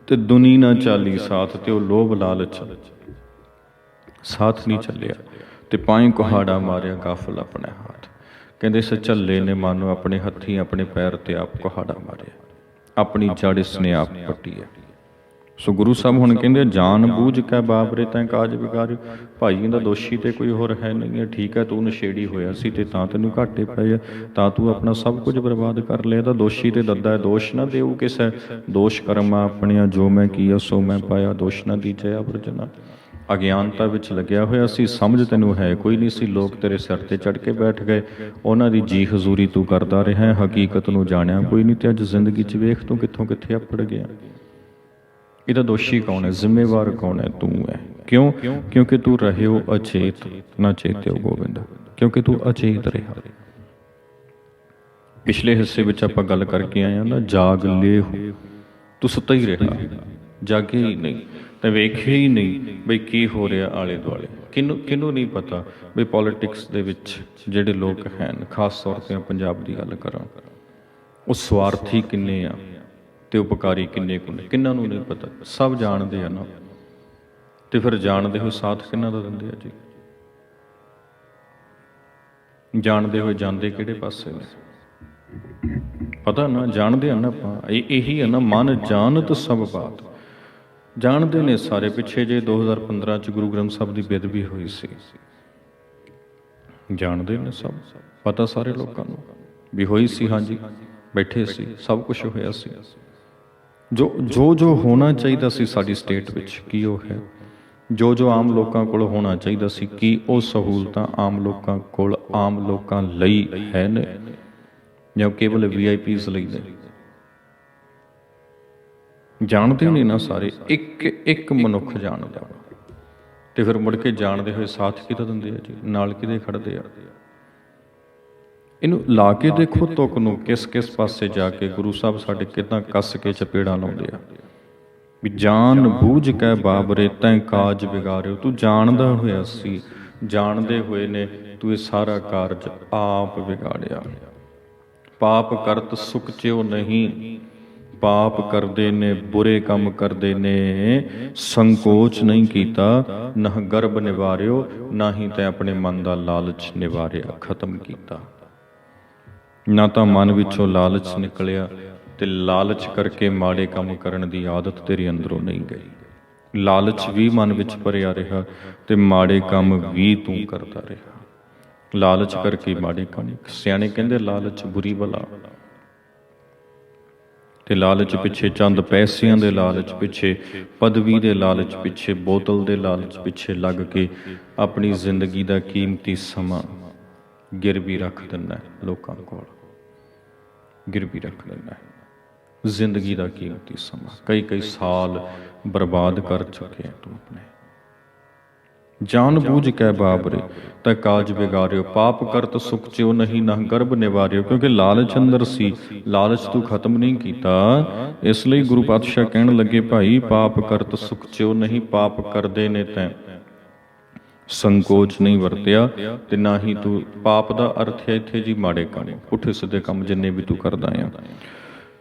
ਤੇ ਦੁਨੀ ਨਾ ਚਾਲੀ ਸਾਥ ਤੇ ਉਹ ਲੋਭ ਲਾਲਚ। ਸਾਥ ਨਹੀਂ ਚੱਲਿਆ ਤੇ ਪਾਏ ਕੁਹਾੜਾ ਮਾਰਿਆ ਗਾਫਲ ਆਪਣੇ ਹੱਥ। ਕਹਿੰਦੇ ਇਸ ਝੱਲੇ ਨੇ ਮਨ ਆਪਣੇ ਹੱਥੀਂ ਆਪਣੇ ਪੈਰ ਤੇ ਆਪ ਕੁਹਾੜਾ ਮਾਰਿਆ। ਆਪਣੀ ਜੜ ਇਸਨੇ ਆਪ ਪੱਟੀ ਹੈ। ਸੋ ਗੁਰੂ ਸਾਹਿਬ ਹੁਣ ਕਹਿੰਦੇ ਜਾਣ ਬੂਝ ਕੇ ਬਾਬਰੇ ਤੈ ਕਾਜ ਵਿਗਾਰਿਓ। ਭਾਈ ਦਾ ਦੋਸ਼ੀ ਤੇ ਕੋਈ ਹੋਰ ਹੈ ਨਹੀਂ ਹੈ, ਠੀਕ ਹੈ, ਤੂੰ ਨਸ਼ੇੜੀ ਹੋਇਆ ਸੀ ਤੇ ਤਾਂ ਤੈਨੂੰ ਘਾਟੇ ਪਏ ਤਾਂ ਤੂੰ ਆਪਣਾ ਸਭ ਕੁਝ ਬਰਬਾਦ ਕਰ ਲਿਆ, ਤਾਂ ਦੋਸ਼ੀ ਤੇ ਦੱਦਾ ਹੈ, ਦੋਸ਼ ਨਾ ਦੇਉ ਕਿਸੈ। ਦੋਸ਼ ਕਰਮਾ ਆਪਣੀਆਂ, ਜੋ ਮੈਂ ਕੀਆ, ਸੋ ਮੈਂ ਪਾਇਆ, ਦੋਸ਼ ਨਾ ਦੀਜੈ ਅਵਰਜਨਾ ਅਗਿਆਨਤਾ ਵਿੱਚ ਲੱਗਿਆ ਹੋਇਆ ਸੀ, ਸਮਝ ਤੈਨੂੰ ਹੈ ਕੋਈ ਨਹੀਂ ਸੀ, ਲੋਕ ਤੇਰੇ ਸਿਰ ਤੇ ਚੜ ਕੇ ਬੈਠ ਗਏ। ਉਹਨਾਂ ਦੀ ਜੀ ਹਜ਼ੂਰੀ ਤੂੰ ਕਰਦਾ ਰਿਹਾ ਹਕੀਕਤ ਨੂੰ ਜਾਣਿਆ ਕੋਈ ਨਹੀਂ ਤੇ ਅੱਜ ਜ਼ਿੰਦਗੀ 'ਚ ਵੇਖ ਤੂੰ ਕਿੱਥੋਂ ਕਿੱਥੇ ਆਪੜ ਗਿਆ। ਇਹਦਾ ਦੋਸ਼ੀ ਕੌਣ ਹੈ? ਜ਼ਿੰਮੇਵਾਰ ਕੌਣ ਹੈ? ਤੂੰ ਹੈ। ਕਿਉਂ? ਕਿਉਂਕਿ ਤੂੰ ਰਹਿਓ ਅਚੇਤ, ਨਾ ਚੇਤਿਓ ਗੋਬਿੰਦ। ਕਿਉਂਕਿ ਤੂੰ ਅਚੇਤ ਰਿਹਾ। ਪਿਛਲੇ ਹਿੱਸੇ ਵਿੱਚ ਆਪਾਂ ਗੱਲ ਕਰਕੇ ਆਏ ਹਾਂ ਨਾ, ਜਾਗ ਲੈ ਤੂੰ ਸੁੱਤਾ ਹੀ ਰਿਹਾ। ਜਾਗੇ ਹੀ ਨਹੀਂ। ਤੇ ਵੇਖਿਆ ਹੀ ਨਹੀਂ ਬਈ ਕੀ ਹੋ ਰਿਹਾ ਆਲੇ ਦੁਆਲੇ। ਕਿਨੂੰ ਕਿਨੂੰ ਨਹੀਂ ਪਤਾ ਬਈ ਪੋਲਿਟਿਕਸ ਦੇ ਵਿੱਚ ਜਿਹੜੇ ਲੋਕ ਹਨ, ਖਾਸ ਤੌਰ ਤੇ ਪੰਜਾਬ ਦੀ ਗੱਲ ਕਰਾਂ। ਉਹ ਸਵਾਰਥੀ ਕਿੰਨੇ ਆ? ਤੇ ਉਪਕਾਰੀ ਕਿੰਨੇ ਕੁ ਨੇ ਕਿੰਨਾਂ ਨੂੰ ਨਹੀਂ ਪਤਾ? ਸਭ ਜਾਣਦੇ ਆ ਨਾ। ਤੇ ਫਿਰ ਜਾਣਦੇ ਹੋਏ ਸਾਥ ਕਿੰਨਾਂ ਦਾ ਦਿੰਦੇ ਆ ਜੀ? ਜਾਣਦੇ ਹੋਏ ਜਾਂਦੇ ਕਿਹੜੇ ਪਾਸੇ ਨੇ? ਪਤਾ ਨਾ, ਜਾਣਦੇ ਆ ਨਾ ਆਪਾਂ। ਇਹ, ਇਹੀ ਹੈ ਨਾ, ਮਨ ਜਾਣਤ ਸਭ ਬਾਤ। ਜਾਣਦੇ ਨੇ ਸਾਰੇ। ਪਿੱਛੇ ਜੇ 2015 ਚ ਗੁਰੂ ਗ੍ਰੰਥ ਸਾਹਿਬ ਦੀ ਬੇਦਬੀ ਹੋਈ ਸੀ। ਜਾਣਦੇ ਨੇ ਸਭ। ਪਤਾ ਸਾਰੇ ਲੋਕਾਂ ਨੂੰ। ਵੀ ਹੋਈ ਸੀ, ਹਾਂਜੀ। ਬੈਠੇ ਸੀ। ਸਭ ਕੁਝ ਹੋਇਆ ਸੀ। ਜੋ ਜੋ ਜੋ ਹੋਣਾ ਚਾਹੀਦਾ ਸੀ ਸਾਡੀ ਸਟੇਟ ਵਿੱਚ, ਕੀ ਉਹ ਹੈ? ਜੋ ਜੋ ਆਮ ਲੋਕਾਂ ਕੋਲ ਹੋਣਾ ਚਾਹੀਦਾ ਸੀ, ਕੀ ਉਹ ਸਹੂਲਤਾਂ ਆਮ ਲੋਕਾਂ ਕੋਲ, ਆਮ ਲੋਕਾਂ ਲਈ ਹੈ ਨੇ? ਜਾਂ ਕੇਵਲ ਵੀਆਈਪੀਜ਼ ਲਈ ਨੇ? ਜਾਣਦੇ ਨਹੀਂ ਨਾ ਸਾਰੇ, ਇੱਕ ਇੱਕ ਮਨੁੱਖ ਜਾਣਦਾ ਤੇ ਫਿਰ ਮੁੜ ਕੇ ਜਾਣਦੇ ਹੋਏ ਸਾਥ ਕਿਹਦਾ ਦਿੰਦੇ ਆ ਜੀ? ਨਾਲ ਕਿਹਦੇ ਖੜਦੇ ਆ? ਇਹਨੂੰ ਲਾ ਕੇ ਦੇਖੋ ਤੁਕ ਨੂੰ ਕਿਸ ਕਿਸ ਪਾਸੇ ਜਾ ਕੇ ਗੁਰੂ ਸਾਹਿਬ ਸਾਡੇ ਕਿਦਾਂ ਕੱਸ ਕੇ ਚਪੇੜਾਂ ਲਾਉਂਦੇ ਆ। ਵੀ ਜਾਣ ਬੂਝ ਕੇ ਬਾਬਰੇ, ਤੈ ਕਾਜ ਵਿਗਾਰਿਓ। ਤੂੰ ਜਾਣਦਾ ਹੋਇਆ ਸੀ, ਜਾਣਦੇ ਹੋਏ ਨੇ ਤੂੰ ਇਹ ਸਾਰਾ ਕਾਰਜ ਆਪ ਵਿਗਾੜਿਆ। ਪਾਪ ਕਰਤ ਸੁਖ ਚਿਓ ਨਹੀਂ, ਪਾਪ ਕਰਦੇ ਨੇ, ਬੁਰੇ ਕੰਮ ਕਰਦੇ ਨੇ, ਸੰਕੋਚ ਨਹੀਂ ਕੀਤਾ ਨਾ ਗਰਭ ਨਿਵਾਰਿਓ ਨਾ ਹੀ ਤੇ ਆਪਣੇ ਮਨ ਦਾ ਲਾਲਚ ਨਿਵਾਰਿਆ, ਖਤਮ ਕੀਤਾ। ਨਾ ਤਾਂ ਮਨ ਵਿੱਚੋਂ ਲਾਲਚ ਨਿਕਲਿਆ ਤੇ ਲਾਲਚ ਕਰਕੇ ਮਾੜੇ ਕੰਮ ਕਰਨ ਦੀ ਆਦਤ ਤੇਰੇ ਅੰਦਰੋਂ ਨਹੀਂ ਗਈ। ਲਾਲਚ ਵੀ ਮਨ ਵਿੱਚ ਭਰਿਆ ਰਿਹਾ ਤੇ ਮਾੜੇ ਕੰਮ ਵੀ ਤੂੰ ਕਰਦਾ ਰਿਹਾ। ਲਾਲਚ ਕਰਕੇ ਮਾੜੇ ਕੰਮ ਸਿਆਣੇ ਕਹਿੰਦੇ ਲਾਲਚ ਬੁਰੀ ਬਲਾ। ਤੇ ਲਾਲਚ ਪਿੱਛੇ ਚੰਦ ਪੈਸਿਆਂ ਦੇ ਲਾਲਚ ਪਿੱਛੇ, ਪਦਵੀ ਦੇ ਲਾਲਚ ਪਿੱਛੇ, ਬੋਤਲ ਦੇ ਲਾਲਚ ਪਿੱਛੇ ਲੱਗ ਕੇ ਆਪਣੀ ਜ਼ਿੰਦਗੀ ਦਾ ਕੀਮਤੀ ਸਮਾਂ ਗਿਰਵੀ ਰੱਖ ਦਿੰਦਾ ਲੋਕਾਂ ਕੋਲ। ਗਿਰਵੀ ਰੱਖ ਦਿੰਦਾ ਹੈ। ਜ਼ਿੰਦਗੀ ਦਾ ਕੀਮਤੀ ਸਮਾਂ? ਕਈ ਕਈ ਸਾਲ ਬਰਬਾਦ ਕਰ ਚੁੱਕੇ ਤੂੰ ਆਪਣੇ। ਜਾਣ ਬੂਝ ਕੇ ਬਾਬਰੇ, ਤੈ ਕਾਜ ਵਿਗਾਰਿਓ, ਪਾਪ ਕਰਤ ਸੁਖ ਚਿਓ ਨਹੀਂ, ਨਾ ਗਰਭ ਨਿਵਾਰਿਓ, ਕਿਉਂਕਿ ਲਾਲਚ ਅੰਦਰ ਸੀ, ਲਾਲਚ ਤੂੰ ਖਤਮ ਨਹੀਂ ਕੀਤਾ। ਇਸ ਲਈ ਗੁਰੂ ਪਾਤਸ਼ਾਹ ਕਹਿਣ ਲੱਗੇ, ਭਾਈ, ਪਾਪ ਕਰਤ ਸੁਖ ਚਿਓ ਨਹੀਂ, ਪਾਪ ਕਰਦੇ ਨੇ ਤੈ। ਸੰਕੋਚ ਨਹੀਂ ਵਰਤਿਆ ਤੇ ਨਾ ਹੀ ਤੂੰ ਪਾਪ ਦਾ ਅਰਥ ਹੈ ਇੱਥੇ ਜੀ ਮਾੜੇ ਕੰਮ। ਪੁੱਠੇ ਸਿੱਧੇ ਕੰਮ ਜਿੰਨੇ ਵੀ ਤੂੰ ਕਰਦਾ ਆ।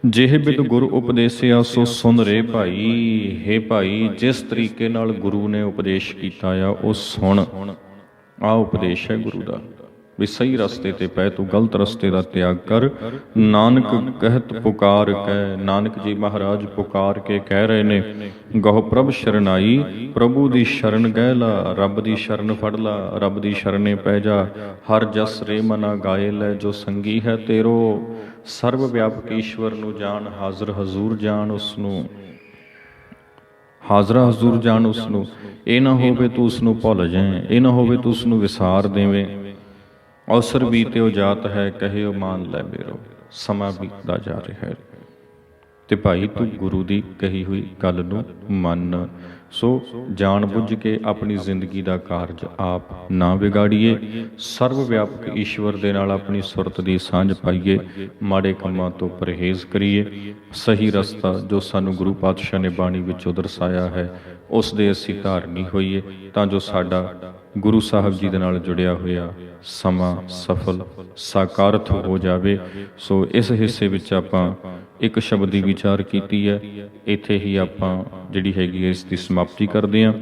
ਜਿਹ ਬਿਦ ਗੁਰ ਉਪਦੇਸਿਆ, ਸੋ ਸੁਨ ਰੇ ਭਾਈ। हे ਭਾਈ, ਜਿਸ ਤਰੀਕੇ ਨਾਲ ਗੁਰੂ ਨੇ ਉਪਦੇਸ਼ ਕੀਤਾ ਆ, ਉਹ ਸੁਣ। ਆ ਉਪਦੇਸ਼ ਹੈ ਗੁਰੂ ਦਾ। ਵੀ ਸਹੀ ਰਸਤੇ ਤੇ ਪੈ ਤੂੰ ਗਲਤ ਰਸਤੇ ਦਾ ਤਿਆਗ ਕਰ। ਨਾਨਕ ਕਹਿਤ ਪੁਕਾਰ ਕੈ, ਨਾਨਕ ਜੀ ਮਹਾਰਾਜ ਪੁਕਾਰ ਕੇ ਕਹਿ ਰਹੇ ਨੇ, ਗਹੁ ਪ੍ਰਭ ਸ਼ਰਨਾਈ, ਪ੍ਰਭੂ ਦੀ ਸ਼ਰਨ ਗਹਿ ਲਾ, ਰੱਬ ਦੀ ਸ਼ਰਨ ਫੜ ਲਾ, ਰੱਬ ਦੀ ਸ਼ਰਨੇ ਪੈ ਜਾ, ਹਰ ਜਸ ਰੇ ਮਨਾ ਗਾਏ ਲੈ ਜੋ ਸੰਗੀ ਹੈ ਤੇਰੋ। ਸਰਵ ਵਿਆਪਕ ਈਸ਼ਵਰ ਨੂੰ ਜਾਣ, ਹਾਜ਼ਰ ਹਜ਼ੂਰ ਜਾਣ ਉਸ ਨੂੰ ਹਾਜ਼ਰਾ ਹਜ਼ੂਰ ਜਾਣ ਉਸ ਨੂੰ ਇਹ ਨਾ ਹੋਵੇ ਤੂੰ ਉਸ ਨੂੰ ਭੁੱਲ ਜਾਏ, ਇਹ ਨਾ ਹੋਵੇ ਤੂੰ ਉਸ ਨੂੰ ਵਿਸਾਰ ਦੇਵੇਂ। ਅਵਸਰ ਬੀਤਿਓ ਜਾਤ ਹੈ, ਕਹਿਓ ਮਾਨ ਲੈ ਮੇਰੋ, ਸਮਾਂ ਬੀਤਦਾ ਜਾ ਰਿਹਾ ਹੈ। ਤੇ ਭਾਈ ਤੂੰ ਗੁਰੂ ਦੀ ਕਹੀ ਹੋਈ ਗੱਲ ਨੂੰ ਮੰਨ, ਸੋ ਜਾਣ ਬੁੱਝ ਕੇ ਆਪਣੀ ਜ਼ਿੰਦਗੀ ਦਾ ਕਾਰਜ ਆਪ ਨਾ ਵਿਗਾੜੀਏ, ਸਰਵ ਵਿਆਪਕ ਈਸ਼ਵਰ ਦੇ ਨਾਲ ਆਪਣੀ ਸੁਰਤ ਦੀ ਸਾਂਝ ਪਾਈਏ, ਮਾੜੇ ਕੰਮਾਂ ਤੋਂ ਪਰਹੇਜ਼ ਕਰੀਏ। ਸਹੀ ਰਸਤਾ ਜੋ ਸਾਨੂੰ ਗੁਰੂ ਪਾਤਸ਼ਾਹ ਨੇ ਬਾਣੀ ਵਿੱਚੋਂ ਦਰਸਾਇਆ ਹੈ, ਉਸ ਦੇ ਅਸੀਂ ਧਾਰਨੀ ਹੋਈਏ, ਤਾਂ ਜੋ ਸਾਡਾ ਗੁਰੂ ਸਾਹਿਬ ਜੀ ਦੇ ਨਾਲ ਜੁੜਿਆ ਹੋਇਆ ਸਮਾਂ ਸਫਲ ਸਾਕਾਰਤ ਹੋ ਜਾਵੇ। ਸੋ ਇਸ ਹਿੱਸੇ ਵਿੱਚ ਆਪਾਂ ਇੱਕ ਸ਼ਬਦ ਦੀ ਵਿਚਾਰ ਕੀਤੀ ਹੈ। ਇੱਥੇ ਹੀ ਆਪਾਂ ਜਿਹੜੀ ਹੈਗੀ ਹੈ, ਇਸ ਦੀ ਸਮਾਪਤੀ ਕਰਦੇ ਹਾਂ।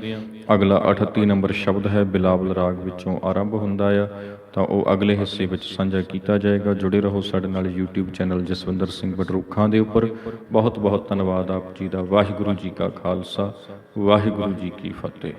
ਅਗਲਾ 38 ਨੰਬਰ ਸ਼ਬਦ ਹੈ, ਬਿਲਾਵਲ ਰਾਗ ਵਿੱਚੋਂ ਆਰੰਭ ਹੁੰਦਾ ਆ। ਤਾਂ ਉਹ ਅਗਲੇ ਹਿੱਸੇ ਵਿੱਚ ਸਾਂਝਾ ਕੀਤਾ ਜਾਏਗਾ। ਜੁੜੇ ਰਹੋ ਸਾਡੇ ਨਾਲ YouTube ਚੈਨਲ ਜਸਵਿੰਦਰ ਸਿੰਘ ਬਡਰੂਖਾਂ ਦੇ ਉੱਪਰ। ਬਹੁਤ ਬਹੁਤ ਧੰਨਵਾਦ ਆਪ ਜੀ ਦਾ। ਵਾਹਿਗੁਰੂ ਜੀ ਕਾ ਖਾਲਸਾ, ਵਾਹਿਗੁਰੂ ਜੀ ਕੀ ਫਤਿਹ।